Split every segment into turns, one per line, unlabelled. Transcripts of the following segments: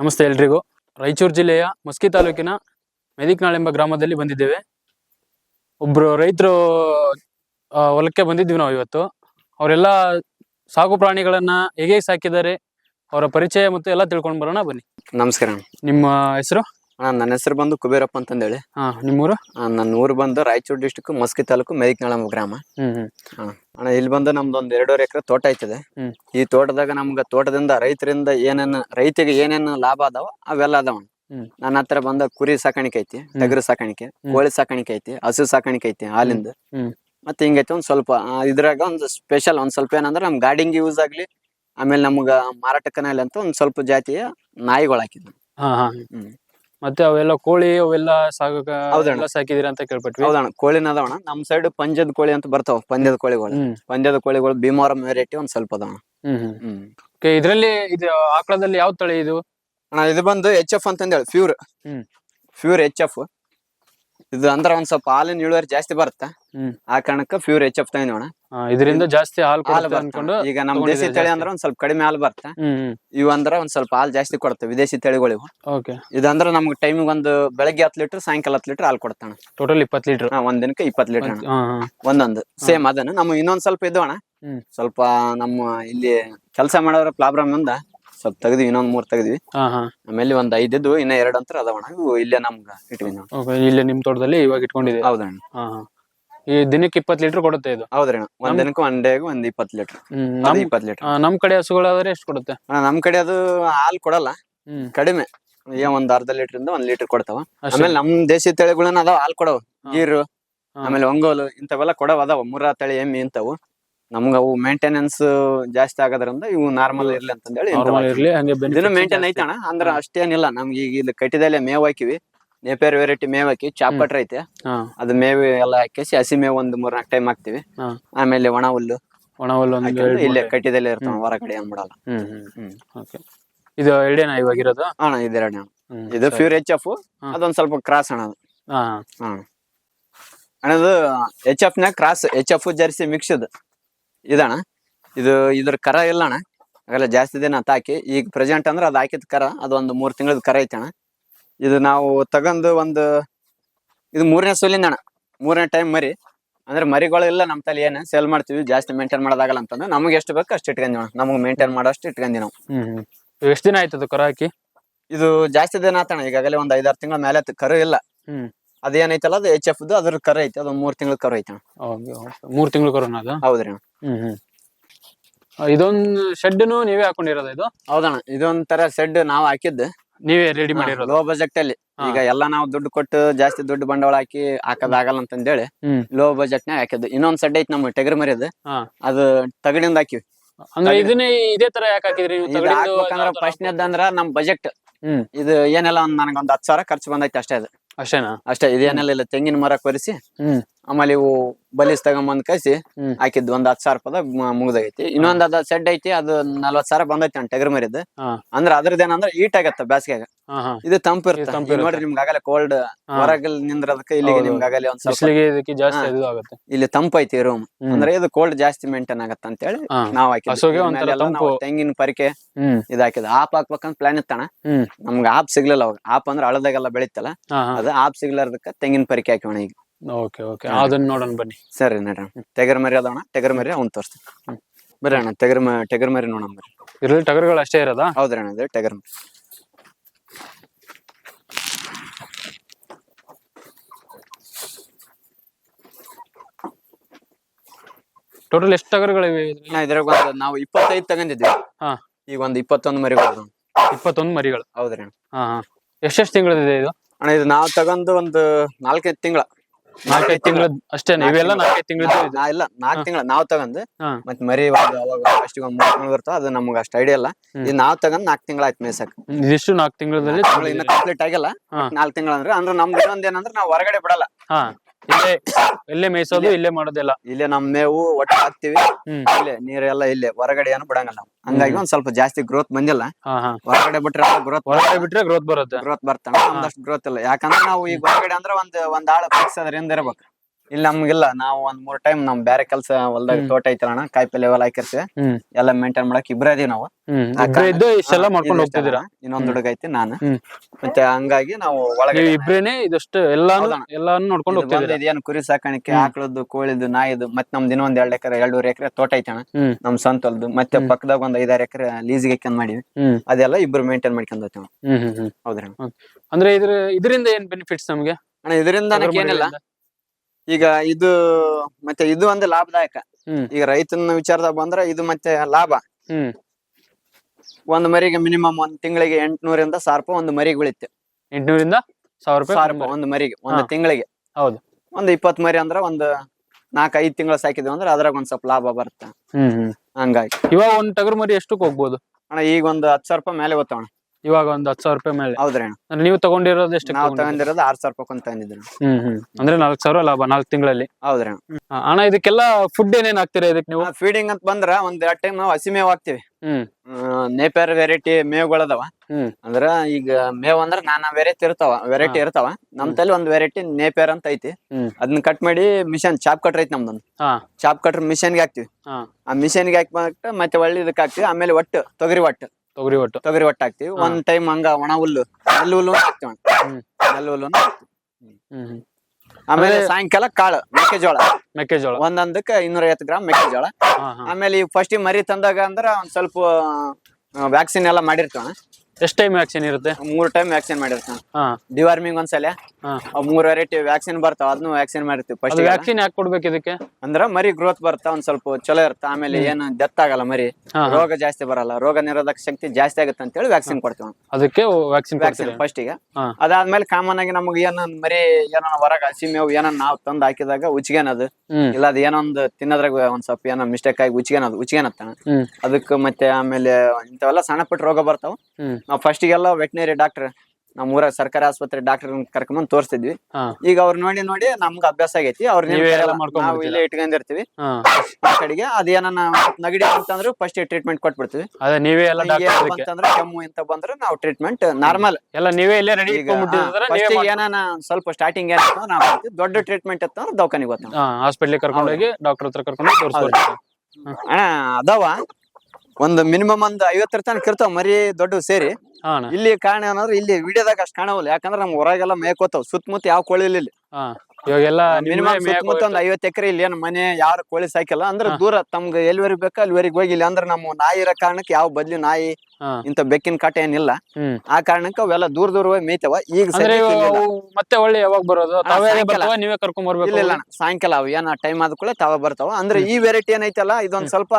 ನಮಸ್ತೆ ಎಲ್ರಿಗೂ. ರಾಯಚೂರು ಜಿಲ್ಲೆಯ ಮುಸ್ಕಿ ತಾಲೂಕಿನ ಮೆದಿಕ್ನಾಳ್ ಎಂಬ ಗ್ರಾಮದಲ್ಲಿ ಬಂದಿದ್ದೇವೆ. ಒಬ್ರು ರೈತರು ಹೊಲಕ್ಕೆ ಬಂದಿದ್ವಿ ನಾವು ಇವತ್ತು. ಅವರೆಲ್ಲ ಸಾಕು ಪ್ರಾಣಿಗಳನ್ನ ಹೇಗೆ ಸಾಕಿದ್ದಾರೆ ಅವರ ಪರಿಚಯ ಮತ್ತು ಎಲ್ಲ ತಿಳ್ಕೊಂಡು ಬರೋಣ ಬನ್ನಿ.
ನಮಸ್ಕಾರ.
ನಿಮ್ಮ ಹೆಸರು?
ನನ್ನ ಹೆಸರು ಬಂದು ಕುಬೇರಪ್ಪ ಅಂತಂದೇಳಿ
ಹಾ ನಿಮ್ಮೂರು
ನನ್ನ ಊರು ಬಂದು ರಾಯಚೂರು ಡಿಸ್ಟಿಕ್ ಮಸ್ಕಿ ತಾಲೂಕು ಮೇದಿಕ್ನಾಳಮ್ಮ ಗ್ರಾಮ
ಹ್ಮ್ ಹ್ಮ್
ಆ, ಅಣ್ಣ ಇಲ್ಲಿ ಬಂದು ನಮ್ದು ಒಂದ್ ಎರಡೂವರೆ ಎಕರೆ ತೋಟ ಐತಿದೆ
ಹ್ಮ್.
ಈ ತೋಟದಾಗ ನಮ್ಗ ತೋಟದಿಂದ ರೈತರಿಂದ ಏನೇನು ರೈತಿಗೆ ಏನೇನು ಲಾಭ ಅದಾವ ಅವೆಲ್ಲ ಅದಾವ.
ಹ್ಮ್.
ನನ್ನ ಹತ್ರ ಬಂದ ಕುರಿ ಸಾಕಾಣಿಕೆ ಐತಿ ಟಗರು ಸಾಕಾಣಿಕೆ ಕೋಳಿ ಸಾಕಾಣಿಕೆ ಐತಿ ಹಸು ಸಾಕಾಣಿಕೆ ಐತಿ ಹಾಲಿಂದ
ಹ್ಮ್.
ಮತ್ತೆ ಹಿಂಗೈತಿ ಒಂದ್ ಸ್ವಲ್ಪ ಆ, ಇದ್ರಾಗ ಒಂದ್ ಸ್ಪೆಷಲ್ ಒಂದ್ ಸ್ವಲ್ಪ ಏನಂದ್ರ ನಮ್ ಗಾರ್ಡಿಂಗ್ ಯೂಸ್ ಆಗ್ಲಿ ಆಮೇಲೆ ನಮ್ಗ ಮಾರಾಟಕ್ಕನಲ್ಲಿ ಅಂತ ಒಂದ್ ಸ್ವಲ್ಪ ಜಾತಿಯ ನಾಯಿಗಳು ಹಾಕಿದ್ವಿ
ಹಾ ಹಾ
ಹ್ಮ್.
ಮತ್ತೆ ಅವೆಲ್ಲ ಕೋಳಿ ಅವೆಲ್ಲ ಸಾಕ
ಹೌದಣ್ಣ.
ಎಲ್ಲ ಸಾಕಿದಿರ ಅಂತ ಕೇಳ್ಪಟ್ವಿ.
ಹೌದಣ್ಣ ಕೋಳಿನ ಅದಾವಣ ನಮ್ ಸೈಡ್ ಪಂಜದ ಕೋಳಿ ಅಂತ ಬರ್ತಾವ ಪಂದ್ಯದ ಕೋಳಿಗಳು.
ಪಂಜದ
ಪಂದ್ಯದ ಕೋಳಿಗಳು ಭೀಮಾರ ವೆರೈಟಿ ಒಂದ್ ಸ್ವಲ್ಪ ಅದಾವಣ್ಣ.
ಹ್ಮ್ ಹ್ಮ್. ಇದರಲ್ಲಿ ಇದು ಆಕಳದಲ್ಲಿ ಯಾವ ತಳಿ ಇದು?
ಅಣ್ಣ ಇದು ಬಂದು ಎಚ್ ಎಫ್ ಅಂತ ಹೇಳಿ ಫ್ಯೂರ್
ಹ್ಮ್.
ಫ್ಯೂರ್ ಎಚ್ ಎಫ್ ಇದು ಅಂದ್ರ ಒಂದ್ ಸ್ವಲ್ಪ ಹಾಲಿನ ಇಳುವರಿ ಜಾಸ್ತಿ ಬರುತ್ತೆ.
ಹ್ಮ್.
ಆ ಕಾರಣಕ್ಕ ಫ್ಯೂರ್ ಎಚ್ ಎಫ್
ಆ, ಇದರಿಂದ ಜಾಸ್ತಿ ಹಾಲು
ಹಾಲು
ಕೊಡುತ್ತೆ ಅನ್ಕೊಂಡು
ಈಗ ನಮ್
ದೇಶಿ
ದೇಸಿ ತಳಿ
ಅಂದ್ರೆ
ಅಂದ್ರ ಒಂದ್ ಸ್ವಲ್ಪ ಕಡಿಮೆ ಹಾಲು ಬರುತ್ತೆ.
ಹ್ಮ್ ಹ್ಮ್.
ಇವು ಅಂದ್ರ ಒಂದ್ ಸ್ವಲ್ಪ ಹಾಲು ಜಾಸ್ತಿ ಕೊಡುತ್ತೆ ವಿದೇಶಿ ತಳಿಗಳಿವು.
ಓಕೆ.
ಇದಂದ್ರ ನಮ್ಗೆ ಟೈಮಿಗೆ ಒಂದು ಬೆಳಗ್ಗೆ ಹತ್ತು ಲೀಟರ್ ಸಾಯಂಕಾಲ ಹತ್ತು ಲೀಟರ್ ಹಾಲು ಕೊಡ್ತಾಣ.
ಟೋಟಲ್ ಇಪ್ಪತ್ತು ಲೀಟರ್?
ಹಾ ಒಂದ್ ದಿನಕ್ಕೆ ಇಪ್ಪತ್ತು ಲೀಟರ್ ಒಂದೊಂದು. ಸೇಮ್ ಅದನ್ನ. ನಮ್ಮ ಇನ್ನೊಂದ್ ಸ್ವಲ್ಪ ಇದು ಅಣ್ಣ.
ಹ್ಮ್.
ಸ್ವಲ್ಪ ನಮ್ಮ ಇಲ್ಲಿ ಕೆಲಸ ಮಾಡೋರ ಪ್ರಾಬ್ಲಮ್ ಇಂದ ಸ್ವಲ್ಪ ತೆಗ್ದಿವಿ ಇನ್ನೊಂದ್ ಮೂರ್ ತೆಗ್ದಿವಿ. ಆಮೇಲೆ ಒಂದ್ ಐದಿದ್ದು ಇನ್ನ ಎರಡ್ ಅಂತ ಅದಾವಣ ಇವು ಇಲ್ಲೇ ನಮ್ಗ ಇಟ್ವಿ ನಾವು.
ಓಕೆ ಇಲ್ಲೇ ನಿಮ್ ತೋಟದಲ್ಲಿ ಇವಾಗ ಇಟ್ಕೊಂಡಿದೆ
ಹೌದಣ್ಣ.
ಹಾ ಹಾ. ಈ ದಿನಕ್ಕೆ ಇಪ್ಪತ್ತು ಲೀಟರ್ ಕೊಡುತ್ತೆ ಇದು?
ಹೌದ್ರಿ ಅಣ್ಣ ಒಂದ್ ದಿನಕ್ಕೆ ಒನ್ ಡೇಗೆ ಒಂದ್ ಇಪ್ಪತ್ ಲೀಟರ್.
ಹ್ಮ್ ನಮ್
ಲೀಟರ್.
ಆ, ನಮ್ ಕಡೆ ಹಸುಗಳಾದ್ರೆ ಎಷ್ಟು ಕೊಡುತ್ತೆ?
ನಮ್ ಕಡೆ ಅದು ಹಾಲ್ ಕೊಡಲ್ಲ.
ಹ್ಮ್.
ಕಡಿಮೆ. ಒಂದ್ ಅರ್ಧ ಲೀಟರ್ ಇಂದ ಒಂದ್ ಲೀಟರ್ ಕೊಡ್ತಾವ.
ಅಷ್ಟೇ
ಆಮೇಲೆ ನಮ್ ದೇಶಿ ತಳಿಗಳನ್ನ ಅದಾವ ಹಾಲ್ ಕೊಡವು. ಗೀರು ಆಮೇಲೆ ಒಂಗೋಲು ಇಂಥವೆಲ್ಲ ಕೊಡವ ಅದಾವ. ಮುರ್ರಾ ತಳಿ ಎಮ್ಮಿ ಇಂತವು ನಮ್ಗ ಅವು ಮೇಂಟೆನೆನ್ಸ್ ಜಾಸ್ತಿ ಆಗೋದ್ರಿಂದ ಇವು ನಾರ್ಮಲ್ ಇರ್ಲಿ ಅಂತಂದೇಳಿ ಇಂಥವ್
ನಾರ್ಮಲ್
ಹಾಕಿವಿ.
ಇರ್ಲಿ ಹಂಗೆ
ಇದನ್ನು
benefits
ಮೇಂಟೈನ್. ಐತಣ ಅಂದ್ರ. ಅಷ್ಟೇನಿಲ್ಲ. ನಮ್ಗೆ ಈಗ ಇಲ್ಲಿ ಕಟ್ಟಿದಲ್ಲೇ ಮೇವ್ ಹಾಕಿವಿ. ನೇಪೇರ್ ವೆರೈಟಿ ಮೇವ್ ಹಾಕಿ ಚಾಪಟ್ರ ಐತೆ
ಹಾ.
ಅದು ಮೇವು ಎಲ್ಲ ಹಾಕಿಸಿ ಹಸಿ ಮೇವ್ ಒಂದ್ ಮೂರ್ ನಾಲ್ಕು ಟೈಮ್ ಹಾಕ್ತಿವಿ.
ಹಾ.
ಆಮೇಲೆ ಒಣ ಹುಲ್ಲು
ಒಣ ಹುಲ್ಲು ಒಂದು
ಇಲ್ಲೇ. ಕಟ್ಟಿದಲ್ಲೇ ಇರ್ತಾವ ಹೊರಗಡೆ ಏನ್ ಬಿಡಲ್ಲ
ಹ್ಮ್ ಹ್ಮ್
ಹ್ಮ್.
ಓಕೆ ಇದು ಎರಡೇನಾ
ಅಣ್ಣ ಇದೆರಡು ಅಣ್ಣ
ಹ್ಮ್,
ಇದು
ಸರಿ.
Pure H F. ಅದೊಂದ್ ಸ್ವಲ್ಪ ಕ್ರಾಸ್ ಅಣ್ಣ ಅದು.
ಹಾ.
ಹಾ. ಅಣ್ಣದು H ಎಫ್ನ cross H F Jersey mix ಇದು ಇದಣ್ಣ. ಇದು ಇದ್ರ ಕರ ಇಲ್ಲ ಅಣ್ಣ ಆಗಲ್ಲ ಜಾಸ್ತಿ ದಿನ ಅದ್ ಹಾಕಿ ಈಗ ಪ್ರೆಸೆಂಟ್ ಅಂದ್ರೆ ಅದು ಹಾಕಿದ ಕರ ಅದೊಂದು ಮೂರ್ ತಿಂಗಳದ ಕರ ಐತೆ ಅಣ್ಣ ಇದು ನಾವು ತಗೊಂಡು ಒಂದು ಇದು ಮೂರನೇ ಸೋಲಿಂದ ಅಣ್ಣ. ಮೂರನೇ ಟೈಮ್ ಮರಿ. ಅಂದ್ರೆ ಮರಿಗಳು ಇಲ್ಲ ನಮ್ಮ ತಲೆ ಏನು ಸೇಲ್ ಮಾಡ್ತೀವಿ ಜಾಸ್ತಿ ಮೇಂಟೈನ್ ಮಾಡೋದಾಗಲ್ಲ ಅಂತಂದ್ರೆ ನಮಗೆ ಎಷ್ಟು ಬೇಕು ಅಷ್ಟು ಇಟ್ಕೊಂಡಿ ಅಣ್ಣ. ನಮಗೆ ಮೇಂಟೈನ್ ಮಾಡೋಷ್ಟು ಇಟ್ಕೊಂಡಿ ನಾವು.
ಹ್ಮ್ ಎಷ್ಟು ದಿನ ಆಯ್ತದು ಕರ ಹಾಕಿ?
ಇದು ಜಾಸ್ತಿ ದಿನ ಆತಣ್ಣ ಈಗಾಗಲೇ ಒಂದ್ ಐದಾರು ತಿಂಗಳ ಮೇಲೆ ಆಯ್ತು ಕರು ಇಲ್ಲ.
ಹ್ಮ್.
ಅದೇನೈತಲ್ಲ ಅದು ಎಚ್ ಎಫ್ ಅದ್ರ ಕರ ಐತಿ ಅದು ಮೂರ್ ತಿಂಗಳ ಕರು ಐತಿ ಅಣ್ಣ.
ಮೂರ್ ತಿಂಗಳು ಕರು ಅದು?
ಹೌದ್ರಿ ಅಣ್ಣ.
ಹ್ಮ್ ಹ್ಮ್. ಇದೊಂದು ಶೆಡ್ನು ನೀವೇ ಹಾಕೊಂಡಿರೋದು ಇದು?
ಹೌದಣ್ಣ ಇದೊಂಥರ ಶೆಡ್ ನಾವು ಹಾಕಿದ್ದು.
ನೀವೇ ರೆಡಿ ಮಾಡಿರೋದು.
ಲೋ ಬಜೆಟ್ ಅಲ್ಲಿ.
ಹಾ.
ಈಗ ಎಲ್ಲ ನಾವು ದುಡ್ಡು ಕೊಟ್ಟು ಜಾಸ್ತಿ ದುಡ್ಡು ಬಂಡವಾಳ ಹಾಕಿ ಹಾಕದಾಗಲ್ಲ ಅಂತಂದೇಳಿ
ಹ್ಮ್.
ಲೋ ಬಜೆಟ್ ನ್ಯಾಗ ಹಾಕಿದ್ದು. ಇನ್ನೊಂದ್ ಸೆಡ್ ಐತಿ ನಮ್ಮ ಟಗರ್ ಮರಿದು
ಹಾ.
ಅದು ತಗಡಿಂದ ಹಾಕಿವಿ.
ಅಂದ್ರೆ ಇದನ್ನೇ ಇದೇ ತರ ಯಾಕೆ ಹಾಕಿದ್ರಿ ನೀವು?
ಇದು
ತಗಡಿಂದು
ಹಾಕ್ಬೇಕಂದ್ರ
ಯಾವ ತರ
ಫಸ್ಟ್ ಅಂದ್ರ ನಮ್ ಬಜೆಟ್
ಹ್ಮ್.
ಇದು ಏನೆಲ್ಲ ಒಂದ್ ನನಗೊಂದ್ ಹತ್ತು ಸಾವಿರ ಖರ್ಚು ಬಂದೈತಿ ಅಷ್ಟೇ ಅದು.
ಅಷ್ಟೇನಾ?
ಅಷ್ಟೇ ಇದೇನೆಲ್ಲ ಇಲ್ಲ ತೆಂಗಿನ ಮರ ಕೊರಿಸಿ
ಹ್ಮ್.
ಆಮೇಲೆ ಇವು ಬಲಿಸ್ ತಗೊಂಬಂದ್ ಕಸಿ ಹಾಕಿದ್ ಒಂದ್ ಹತ್ತು ಸಾವಿರ ರೂಪಾಯಿ ಮುಗ್ದೈತಿ ಇನ್ನೊಂದ್ ಅದ ಸೆಡ್ ಐತಿ ಅದು ನಲ್ವತ್ ಸಾವಿರ ಬಂದೈತಿ ಅಣ್ಣ ಟಗರ್ ಮರಿದ್ ಅಂದ್ರ ಅದ್ರದ್ ಏನಂದ್ರ ಈಟ್ ಆಗತ್ತ
ಬ್ಯಾಸ್ಗ್ಯಾಗ.
ಇದು ತಂಪ ಈಗ ನೋಡ್ರಿ ನಿಮ್ಗೆ ಆಗಲ್ಲ ಕೋಲ್ಡ್. ಹೊರಗಲ್ ನಿಂದ್ರದಕ್ಕೆ ಇಲ್ಲಿಗೆ ನಿಮ್ಗ ಆಗಲ್ಲ ಒಂದ್ ಸ್ವಲ್ಪ ಇಲ್ಲಿ ತಂಪ ಐತಿ ರೂಮ್. ಅಂದ್ರೆ ಇದು ಕೋಲ್ಡ್ ಜಾಸ್ತಿ ಮೇಂಟೈನ್ ಆಗತ್ತ ಅಂತ ಹೇಳಿ. ನಾವ್ ಹಾಕಿದ್ವಿ. ತೆಂಗಿನ ಪರಿಕೆ ಇದ್ ಹಾಕಿದ್ ಆಪ್ ಹಾಕ್ಬೇಕಂತ ಪ್ಲಾನ್ ಇತ್ತಣ ನಮ್ಗೆ ಆಪ್ ಸಿಗ್ಲಿಲ್ಲ ಅವಾಗ. ಆಪ್ ಅಂದ್ರೆ ಹಳದಾಗೆಲ್ಲ ಬೆಳಿತಲ್ಲ ಅದು ಆಪ್ ಸಿಗ್ಲಾರ್ದಕ್ಕ ತೆಂಗಿನ ಪರಿಕೆ ಹಾಕಿವಣ ಈಗ.
Okay okay. ಅದನ್ನ ನೋಡೋಣ ಬನ್ನಿ.
ಸರಿ ನಡೋಣ ಟೆಗರ್ ಮರಿ ಅದಣ್ಣ ಟೆಗರ್ ಮರಿ ಅವ್ನ್ ತೋರಿಸ್ತೀನಿ. ಬರ್ರಿ ಅಣ್ಣ ಟೆಗರ್ ಮ ಟೆಗರ್ ಮರಿ ನೋಡೋಣ ಬರ್ರಿ.
ಇದ್ರಲ್ಲಿ ಟಗರುಗಳು ಅಷ್ಟೇ ಇರೋದಾ?
ಹೌದ್ರಿ ಅಣ್ಣ ಇದು ಟೆಗರ್ ಮರಿ.
ಟೋಟಲ್ ಎಷ್ಟು ಟಗರುಗಳಿವೆ ಇದ್ರಲ್ಲಿ?
ಅಣ್ಣ ಇದ್ರಾಗ ಒಂದು ನಾವು ಇಪ್ಪತ್ತೈದು ತಗೊಂಡಿದ್ವಿ
ಹಾ.
ಈಗ ಒಂದು ಇಪ್ಪತ್ತೊಂದು ಮರಿಗಳು
ಇಪ್ಪತ್ತೊಂದು ಮರಿಗಳು.
ಹೌದ್ರಿ ಅಣ್ಣ.
ಹಾ ಹಾ. ಎಷ್ಟೆಷ್ಟು ತಿಂಗಳಿದೆ ಇದು?
ಅಣ್ಣ ಇದು ನಾವು ತಗೊಂಡು ಒಂದು ನಾಲ್ಕೈದು ತಿಂಗಳ.
ನಾಲ್ಕೈದು ತಿಂಗಳು ಅಷ್ಟೇ ಇವೆಲ್ಲ ನಾಲ್ಕೈದು ತಿಂಗಳು ನಾ-
ಇಲ್ಲ ನಾಲ್ಕು ತಿಂಗಳ ನಾವ್ ತಗೊಂಡ್
ಹಾ.
ಮತ್ ಮರಿ ಒಂದು ಅವಾಗ ಅಷ್ಟಿಗೆ ಒಂದ್ ಮೂರ್ ತಿಂಗಳು ಬರ್ತಾವ ಅದು ನಮ್ಗೆ ಅಷ್ಟು ಐಡಿಯಾ ಇಲ್ಲ.
ಹ್ಮ್.
ಇದು ನಾವ್ ತಗೊಂಡ್ ನಾಲ್ಕು ತಿಂಗಳ ಆಯ್ತು ಮೇಸಕ್.
ಇದಿಷ್ಟು ನಾಲ್ಕು ತಿಂಗಳಲ್ಲಿ
ಇನ್ನ ಕಂಪ್ಲೀಟ್ ಆಗಿಲ್ಲ.
ಹಾ.
ನಾಲ್ಕು ತಿಂಗಳ ಅಂದ್ರೆ ಅಂದ್ರೆ ನಮ್ದು ಇನ್ನೊಂದ್ ಏನಂದ್ರೆ ನಾವ್ ಹೊರಗಡೆ ಬಿಡಲ್ಲ.
ಹಾ. ಇಲ್ಲೇ ಇಲ್ಲೇ ಮೇಯಿಸೋದು ಇಲ್ಲೇ. ಮಾಡೋದಿಲ್ಲ.
ಇಲ್ಲೇ ನಮ್ ಮೇವು ಒಟ್ಟು ಹಾಕ್ತಿವಿ.
ಹ್ಮ್.
ಇಲ್ಲೇ ನೀರೆಲ್ಲ ಇಲ್ಲೇ ಹೊರಗಡೆ ಏನು ಬಿಡಂಗಲ್ಲ ನಾವು. ಹಂಗಾಗಿ ಒಂದ್ ಸ್ವಲ್ಪ ಜಾಸ್ತಿ ಗ್ರೋತ್ ಬಂದಿಲ್ಲ.
ಹಾ ಹಾ.
ಹೊರಗಡೆ ಬಿಟ್ರೆ ಗ್ರೋತ್
ಹೊರಗಡೆ ಬಿಟ್ರೆ ಗ್ರೋತ್ ಬರುತ್ತೆ.
ಗ್ರೋತ್ ಬರ್ತಾನೆ ಒಂದಷ್ಟು ಗ್ರೋತ್ ಇಲ್ಲ. ಯಾಕಂದ್ರೆ ನಾವು ಈಗ ಹೊರಗಡೆ ಅಂದ್ರೆ ಒಂದ್ ಒಂದ್ ಆಳ ಫಿಕ್ಸ್ ಅದ್ರ ಹಿಂದೆ ಇರ್ಬೇಕು. ಇಲ್ಲಿ ನಮ್ಗಿಲ್ಲ ನಾವು ಒಂದ್ ಮೂರ್ ಟೈಮ್ ನಮ್ ಬೇರೆ ಕೆಲ್ಸ ಹೊಲ್ದಾಗ
ತೋಟ
ತೋಟ ಐತಲ್ಲ ಕಾಯಿಪಲ್ಲೆ ಹೊಲ ಹಾಕಿರ್ತೀವಿ.
ಹ್ಮ್.
ಎಲ್ಲ ಮೇಂಟೈನ್ ಮಾಡಕ್ ಇಬ್ರೇ ಇದೀವಿ ನಾವು.
ಹ್ಮ್.
ಆ
ಇಬ್ರೇ ಇದ್ದು ಇಷ್ಟೆಲ್ಲ
ಹಾ,
ಮಾಡ್ಕೊಂಡು
ಇದಿಷ್ಟೇ
ಹೋಗ್ತಿದ್ದೀರಾ?
ಅಣ್ಣ. ಇನ್ನೊಂದ್ ಹುಡುಗ ಐತಿ ನಾನು.
ಹ್ಮ್.
ಮತ್ತೆ ಹಂಗಾಗಿ ನಾವು ಒಳಗಡೆ
ನೀವು ಇಬ್ರೇನೆ ಇದಷ್ಟು ಎಲ್ಲಾನು
ಹೌದಣ್ಣ.
ಎಲ್ಲಾನು ನೋಡ್ಕೊಂಡು ಹೋಗ್ತಿದ್ದೀರಾ?
ಇದೇನು ಕುರಿ ಸಾಕಾಣಿಕೆ ಆಕಳದ್ದು ಕೋಳಿದ್ದು ನಾಯಿದು ಮತ್ತೆ ನಮ್ದು ಇನ್ನೊಂದ್ ಎರಡ್ ಎಕರೆ ಎರಡೂವರೆ ಎಕರೆ ತೋಟ ಐತಣ್ಣ
ಹ್ಮ್.
ನಮ್ ಸ್ವಂತ ಹೊಲ್ದು ಮತ್ತೆ. ಪಕ್ಕದಾಗ ಒಂದ್ ಐದಾರು ಎಕರೆ ಲೀಸ್ಗೆ ಹಾಕೊಂಡ್ ಮಾಡಿವಿ.
ಹ್ಮ್.
ಅದೆಲ್ಲ ಇಬ್ರು ಮೇಂಟೈನ್ ಮಾಡ್ಕೊಂಡ್ ಹೋಗ್ತೀವಿ
ಹ್ಮ್ ಹ್ಮ್ ಹ್ಮ್.
ಹೌದ್ರಿ ಅಣ್ಣ.
ಅಂದ್ರೆ ಇದ್ರ ಇದರಿಂದ ಏನ್ ಬೆನಿಫಿಟ್ಸ್ ನಮ್ಗೆ?
ಅಣ್ಣ ಇದರಿಂದ ಏನಿಲ್ಲ? ಈಗ ಇದು ಮತ್ತೆ ಇದು ಒಂದು ಲಾಭದಾಯಕ.
ಹ್ಮ್.
ಈಗ ರೈತನ ವಿಚಾರದಾಗ ಬಂದ್ರೆ ಇದು ಮತ್ತೆ ಲಾಭ.
ಹ್ಮ್.
ಒಂದ್ ಮರಿಗೆ ಮಿನಿಮಮ್ ಒಂದ್ ತಿಂಗಳಿಗೆ ಎಂಟ್ನೂರಿಂದ ಸಾವಿರ ರೂಪಾಯಿ ಒಂದು ಮರಿಗೆ ಉಳಿತೆ
ಎಂಟ್ನೂರಿಂದ ಸಾವಿರ ರೂಪಾಯಿ
ಸಾವಿರ
ಕಡಿಮೆ.
ರೂಪಾಯಿ ಒಂದು ಮರಿಗೆ ಒಂದು
ಹಾ.
ತಿಂಗಳಿಗೆ.
ಹೌದು.
ಒಂದ್ ಇಪ್ಪತ್ ಮರಿ ಅಂದ್ರ ಒಂದ್ ನಾಲ್ಕ ಐದ್ ತಿಂಗಳ ಸಾಕಿದ್ವಿ ಅಂದ್ರೆ ಅದ್ರಾಗ ಒಂದ್ ಸ್ವಲ್ಪ ಲಾಭ ಬರುತ್ತೆ.
ಹ್ಮ್
ಹಂಗಾಗಿ.
ಇವಾಗ ಒಂದ್ ಟಗರು ಮರಿ ಎಷ್ಟಕ್ಕೆ ಹೋಗ್ಬೋದು?
ಅಣ್ಣ ಈಗ ಒಂದ್ ಹತ್ತು ಸಾವಿರ ರೂಪಾಯಿ ಮೇಲೆ ಗೊತ್ತವಣ
ಇವಾಗ ಒಂದ್ ಹತ್ತು ಸಾವಿರ ರೂಪಾಯಿ ಮೇಲೆ.
ಹೌದ್ರಿ ಅಣ್ಣ.
ಅಂದ್ರೆ ನೀವು ತಗೊಂಡಿರೋದು ಎಷ್ಟು
ನಾವ್ ತಗೊಂಡಿರೋದು? ಆರ್ ಸಾವಿರ ರೂಪಾಯಿ ಕೊಂತ ತಂದಿದ್ರಿ.
ಹ್ಮ್ ಹ್ಮ್. ಅಂದ್ರೆ ನಾಲ್ಕು ಸಾವಿರ ಲಾಭ ನಾಲ್ಕು ತಿಂಗಳಲ್ಲಿ.
ಹೌದ್ರಿ ಅಣ್ಣ.
ಅಣ್ಣ ಇದಕ್ಕೆಲ್ಲ ಫುಡ್ ಏನೇನ್ ಹಾಕ್ತೀರಾ ಇದಕ್ಕೆ ನೀವು?
ಫೀಡಿಂಗ್ ಅಂತ ಬಂದ್ರ ಒಂದ್ ಎರಡ್ ಟೈಮ್ ನಾವು ಹಸಿ ಮೇವ್ ಹಾಕ್ತಿವಿ.
ಹ್ಮ್.
ನೇಪೇರ್ ವೆರೈಟಿ ಮೇವ್ಗಳದಾವ.
ಹ್ಮ್.
ಅಂದ್ರ ಈಗ ಮೇವ್ ಅಂದ್ರ ನಾನಾ ವೆರೈಟಿ ಇರ್ತಾವ ವೆರೈಟಿ. ಇರ್ತಾವ. ನಮ್ ತಲೆ ಒಂದ್ ವೆರೈಟಿ ನೇಪೇರ್ ಅಂತ ಐತಿ.
ಹ್ಮ್.
ಅದನ್ನ ಕಟ್ ಮಾಡಿ ಮಿಷನ್ ಚಾಪ್ ಕಟ್ರ್ ಐತಿ ನಮ್ದೊಂದು.
ಹಾ.
ಚಾಪ್ ಕಟ್ರ್ ಮಿಷನ್ಗೆ ಹಾಕ್ತಿವಿ.
ಹಾ.
ಆ ಮಿಷನ್ಗೆ ಹಾಕ್ಬಿಟ್ಟು ಮತ್ತೆ ಒಳ್ಳೆ ಇದಕ್ಕೆ ಹಾಕ್ತಿವಿ. ಆಮೇಲೆ ಒಟ್ಟು ತೊಗರಿ ಒಟ್ಟು.
ತೊಗರಿ ಒಟ್ಟು?
ತೊಗರಿ ಒಟ್ಟು ಹಾಕ್ತಿವಿ. ಒಂದ್ ಟೈಮ್ ಹಂಗ ಒಣ ಹುಲ್ಲು ನೆಲ್ಲು ಹುಲ್ಲು ಹಾಕ್ತಿವಿ. ನೆಲ್ಲು ಹುಲ್ಲು
ಹ್ಮ್
ಆಮೇಲೆ ಸಾಯಂಕಾಲ ಕಾಳು ಮೆಕ್ಕೆಜೋಳ.
ಮೆಕ್ಕೆಜೋಳ.
ಒಂದೊಂದಕ್ಕ ಇನ್ನೂರ ಐವತ್ತು ಗ್ರಾಮ್ ಮೆಕ್ಕೆಜೋಳ ಆಮೇಲೆ ಈಗ ಫಸ್ಟ್ ಮರಿ ತಂದಾಗ ಅಂದ್ರ ಒಂದ್ ಸ್ವಲ್ಪ ವ್ಯಾಕ್ಸಿನ್ ಎಲ್ಲ ಮಾಡಿರ್ತೀವ.
ಎಷ್ಟ್ ಟೈಮ್ ವ್ಯಾಕ್ಸಿನ್ ಇರುತ್ತೆ?
ಮೂರ್ ಟೈಮ್ ವ್ಯಾಕ್ಸಿನ್ ಮಾಡಿರ್ತೀವಿ
ಹಾ.
ಡಿವಾರ್ಮಿಂಗ್ ಒಂದ್ಸಲ.
ಹಾ.
ಅವ್ ಮೂರ್ ವೆರೈಟಿ ವ್ಯಾಕ್ಸಿನ್ ಬರ್ತಾವ ಅದನ್ನು ವ್ಯಾಕ್ಸಿನ್ ಮಾಡಿರ್ತೀವಿ
ಅದು
ಫಸ್ಟ್
ವ್ಯಾಕ್ಸಿನ್ ಯಾಕೆ ಕೊಡ್ಬೇಕು ಇದಕ್ಕೆ?
ಅಂದ್ರ ಮರಿ ಗ್ರೋತ್ ಬರ್ತಾ ಒಂದ್ ಸ್ವಲ್ಪ ಚಲೋ ಇರ್ತಾ ಆಮೇಲೆ ಏನು ಡೆತ್ ಆಗಲ್ಲ ಮರಿ.
ಹಾ ಹಾ.
ರೋಗ ಜಾಸ್ತಿ ಬರಲ್ಲ ರೋಗ ನಿರೋಧಕ ಶಕ್ತಿ ಜಾಸ್ತಿ ಆಗುತ್ತೆ ಅಂತ ಹೇಳಿ ವ್ಯಾಕ್ಸಿನ್ ಕೊಡ್ತೀವಿ
ಅದಕ್ಕೆ ವ್ಯಾಕ್ಸಿನ್
ವ್ಯಾಕ್ಸಿನ್ ಫಸ್ಟ್ ಈಗ
ಹಾ.
ಅದಾದ್ಮೇಲೆ ಕಾಮನ್ ಆಗಿ ನಮಗೆ ಏನ ಮರಿ ಏನೋ ಹೊರಗ ಹಸಿ ಮೇವು ಏನೋ ನಾವು ತಂದು ಹಾಕಿದಾಗ ಉಚ್ಗೆನದು
ಹ್ಮ್.
ಇಲ್ಲ ಅದು ಏನೊಂದು ತಿನ್ನೋದ್ರಾಗ ಒಂದ್ ಸ್ವಲ್ಪ ಏನೋ ಮಿಸ್ಟೇಕ್ ಆಗಿ ಉಚ್ಗೆನದು ಉಚ್ಗೆನತ್ತಾನ
ಹ್ಮ್.
ಅದಕ್ಕೆ ಮತ್ತೆ ಆಮೇಲೆ ಇಂಥವೆಲ್ಲ ಸಣ್ಣ ಪುಟ್ಟ ರೋಗ ಬರ್ತಾವ.
ಹ್ಮ್.
ನಾವು ಫಸ್ಟಿಗೆಲ್ಲ ವೆಟನರಿ ಡಾಕ್ಟರ್ ನಮ್ಮ ಊರ ಸರ್ಕಾರಿ ಆಸ್ಪತ್ರೆ ಡಾಕ್ಟರ್ ಕರ್ಕೊಂಡ್ ತೋರಿಸ್ತಿದ್ವಿ. ಈಗ ಅವ್ರ ನೋಡಿ ನೋಡಿ ನಮ್ಗೆ ಅಭ್ಯಾಸ ಆಗೈತಿ. ಅವ್ರ
ನೀವೇ ಎಲ್ಲ ಮಾಡ್ಕೊಂಡ್
ನಾವು ಇಲ್ಲೇ ಇಟ್ಕೊಂಡಿರ್ತೀವಿ. ಆ ಕಡೆಗೆ ಅದೇನ ನಗಡಿ ಅಂತಂದ್ರೆ ಫಸ್ಟ್ ಟ್ರೀಟ್ಮೆಂಟ್ ಕೊಟ್ಬಿಡ್ತೀವಿ.
ಅದೇ ನೀವೇ ಎಲ್ಲ
ಬಂತಂದ್ರೆ ಕೆಮ್ಮು ಇಂತ ಬಂದ್ರೆ ನಾವು ಟ್ರೀಟ್ಮೆಂಟ್ ನಾರ್ಮಲ್
ಎಲ್ಲ ನೀವೇ ಇಲ್ಲೇ ರೆಡಿ
ಫಸ್ಟ್? ಏನಾನ ಸ್ವಲ್ಪ ಸ್ಟಾರ್ಟಿಂಗ್ ಏನ ನಾವು ದೊಡ್ಡ ಟ್ರೀಟ್ಮೆಂಟ್ ಇತ್ತಂದ್ರೆ ದವಾಖಾನಿಗೆ ಹೋಗ್ತಾವ.
ಹಾ ಹಾಸ್ಪಿಟ್ಲಿಗೆ ಕರ್ಕೊಂಡೋಗಿ ಡಾಕ್ಟರ್ ಹತ್ರ ಕರ್ಕೊಂಡು
ಅಣ್ಣ ಅದಾವ? ಒಂದ್ ಮಿನಿಮಮ್ ಒಂದ್ ಐವತ್ತರ ತನಕ ಇರ್ತಾವ ಮರಿ ದೊಡ್ಡ ಸೇರಿ. ಇಲ್ಲಿ ಕಾರಣ ಏನಂದ್ರೆ ಇಲ್ಲಿ ವಿಡಿಯೋದಾಗ ಅಷ್ಟು ಕಾಣವಲ್ಲ ಯಾಕಂದ್ರೆ ನಮ್ ಹೊರಗೆಲ್ಲ ಮೇಯ್ಕೋತಾವ ಸುತ್ತಮುತ್ತ ಯಾವ ಕೋಳಿ ಇಲ್ಲ ಇಲ್ಲಿ.
ಹಾ ಇವಾಗೆಲ್ಲ
ಮಿನಿಮಮ್ ಸುತ್ತಮುತ್ತ ಒಂದ್ ಐವತ್ತು ಎಕರೆ ಇಲ್ಲಿ ಏನ್ ಮನೆ ಯಾರು ಕೋಳಿ ಸಾಕಿಲ್ಲ ಅಂದ್ರೆ ದೂರ ತಮ್ಗೆ ಎಲ್ಲಿವರೆಗೆ ಬೇಕು ಅಲ್ಲಿವರೆಗೆ ಹೋಗಿಲ್ಲ ಅಂದ್ರೆ ನಮ್ಮ ನಾಯಿ ಇರೋ ಕಾರಣಕ್ಕೆ ಯಾವ ಬದ್ಲಿ ನಾಯಿ
ಹಾ.
ಇಂತ ಬೆಕ್ಕಿನ ಕಾಟ ಏನಿಲ್ಲ.
ಹ್ಮ್.
ಆ ಕಾರಣಕ್ಕೆ ಅವೆಲ್ಲ ದೂರ ದೂರ ಹೋಗಿ ಮೇಯ್ತಾವ ಈಗ
ಅಂದ್ರೆ
ಸದ್ಯಕ್ಕೆ
ಇವು
ಇಲ್ಲಿಲ್ಲ.
ಅವು ಮತ್ತೆ ಒಳ್ಳೆ ಯಾವಾಗ ಬರೋದು? ತಾವೇ
ಸಾಯಂಕಾಲ.
ಬರ್ತಾವ ನೀವೇ ಕರ್ಕೊಂಡ್ ಬರ್ಬೇಕು
ಇಲ್ಲ ಇಲ್ಲ ಅಣ್ಣ, ಸಾಯಂಕಾಲ ಅವು ಏನ ಟೈಮ್ ಆದ ಕೂಡ ತಾವ ಬರ್ತಾವ. ಅಂದ್ರೆ ಈ ವೆರೈಟಿ ಏನೈತಲ್ಲ ಇದೊಂದ್ ಸ್ವಲ್ಪ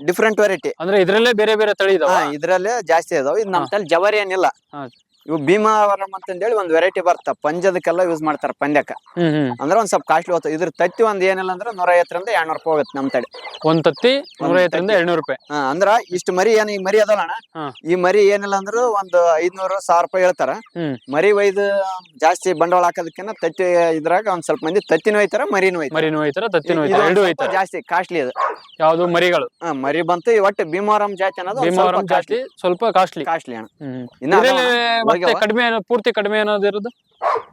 ಡಿಫ್ರೆಂಟ್ ವೆರೈಟಿ
ಅಂದ್ರೆ ಇದ್ರಲ್ಲೇ ಬೇರೆ ಬೇರೆ ತಳಿ ಇದಾವ
ಇದ್ರಲ್ಲೇ ಜಾಸ್ತಿ ಅದಾವ ಇದು ನಮ್
ಹಾ.
ತಲೆ ಜವರಿ ಏನಿಲ್ಲ. ಇವು ಭೀಮಾವರಂ ಹೇಳಿ ಒಂದ್ ವೆರೈಟಿ ಬರ್ತ. ಪಂಜದಕ್ಕೆಲ್ಲ ಯೂಸ್ ಮಾಡ್ತಾರ ಪಂದ್ಯಕ್ಕ.
ಹ್ಮ್ ಹ್ಮ್.
ಅಂದ್ರೆ ಒಂದ್ ಸ್ವಲ್ಪ ಕಾಸ್ಟ್ಲಿ ಹೋಗ್ತದೆ. ಇದ್ರ ತತ್ತಿ ಒಂದ್ ಏನಿಲ್ಲ ಅಂದ್ರೆ ನೂರ ಐವತ್ತರಿಂದ ಎರಡ್ನೂರು ರೂಪಾಯಿ ಹೋಗುತ್ತೆ ನಮ್ ತಡೆ
ಒಂದ್ ತತ್ತಿ ನೂರ ಐವತ್ತರಿಂದ ಎರಡ್ನೂರ ರೂಪಾಯಿ.
ಹಾ, ಅಂದ್ರ ಇಷ್ಟ ಮರಿ ಏನ್ ಈ ಮರಿ ಅದಲ್ಲ ಅಣ್ಣ.
ಹಾ.
ಈ ಮರಿ ಏನಿಲ್ಲ ಅಂದ್ರು ಒಂದ್ ಐದ್ನೂರು ಸಾವಿರ ರೂಪಾಯಿ ಹೇಳ್ತಾರ.
ಹ್ಮ್.
ಮರಿ ಒಯ್ದು ಜಾಸ್ತಿ ಬಂಡವಾಳ ಹಾಕೋದಕ್ಕಿಂತ ತತ್ತಿ ಇದ್ರಾಗ ಒಂದ್ ಸ್ವಲ್ಪ ಮಂದಿ ತತ್ತಿನ ಒಯ್ತಾರ ಮರಿನೂ ಒಯ್ತಾರ.
ಮರಿನೂ ಒಯ್ತಾರ ತತ್ತಿನೂ
ಇದು
ಒಯ್ತಾರ
ಒಂದ್
ಎರಡು
ಸ್ವಲ್ಪ
ಒಯ್ತಾರ.
ಜಾಸ್ತಿ ಕಾಸ್ಟ್ಲಿ ಅದು.
ಯಾವ್ದು ಮರಿಗಳು?
ಹಾ, ಮರಿ ಬಂತು ಈ ಒಟ್ಟು ಭೀಮಾರಾಮ್ ಜಾತಿ ಅನ್ನೋದು
ಭೀಮವರಂ ಜಾತಿ ಸ್ವಲ್ಪ ಕಾಸ್ಟ್ಲಿ
ಕಾಸ್ಟ್ಲಿ ಅಣ್ಣ.
ಹ್ಮ್
ಇನ್ನ ಅದಾವ,
ಮತ್ತೆ? ಕಡಿಮೆ ಏನೋ ಪೂರ್ತಿ ಕಡಿಮೆ ಅನ್ನೋದು ಇರೋದು?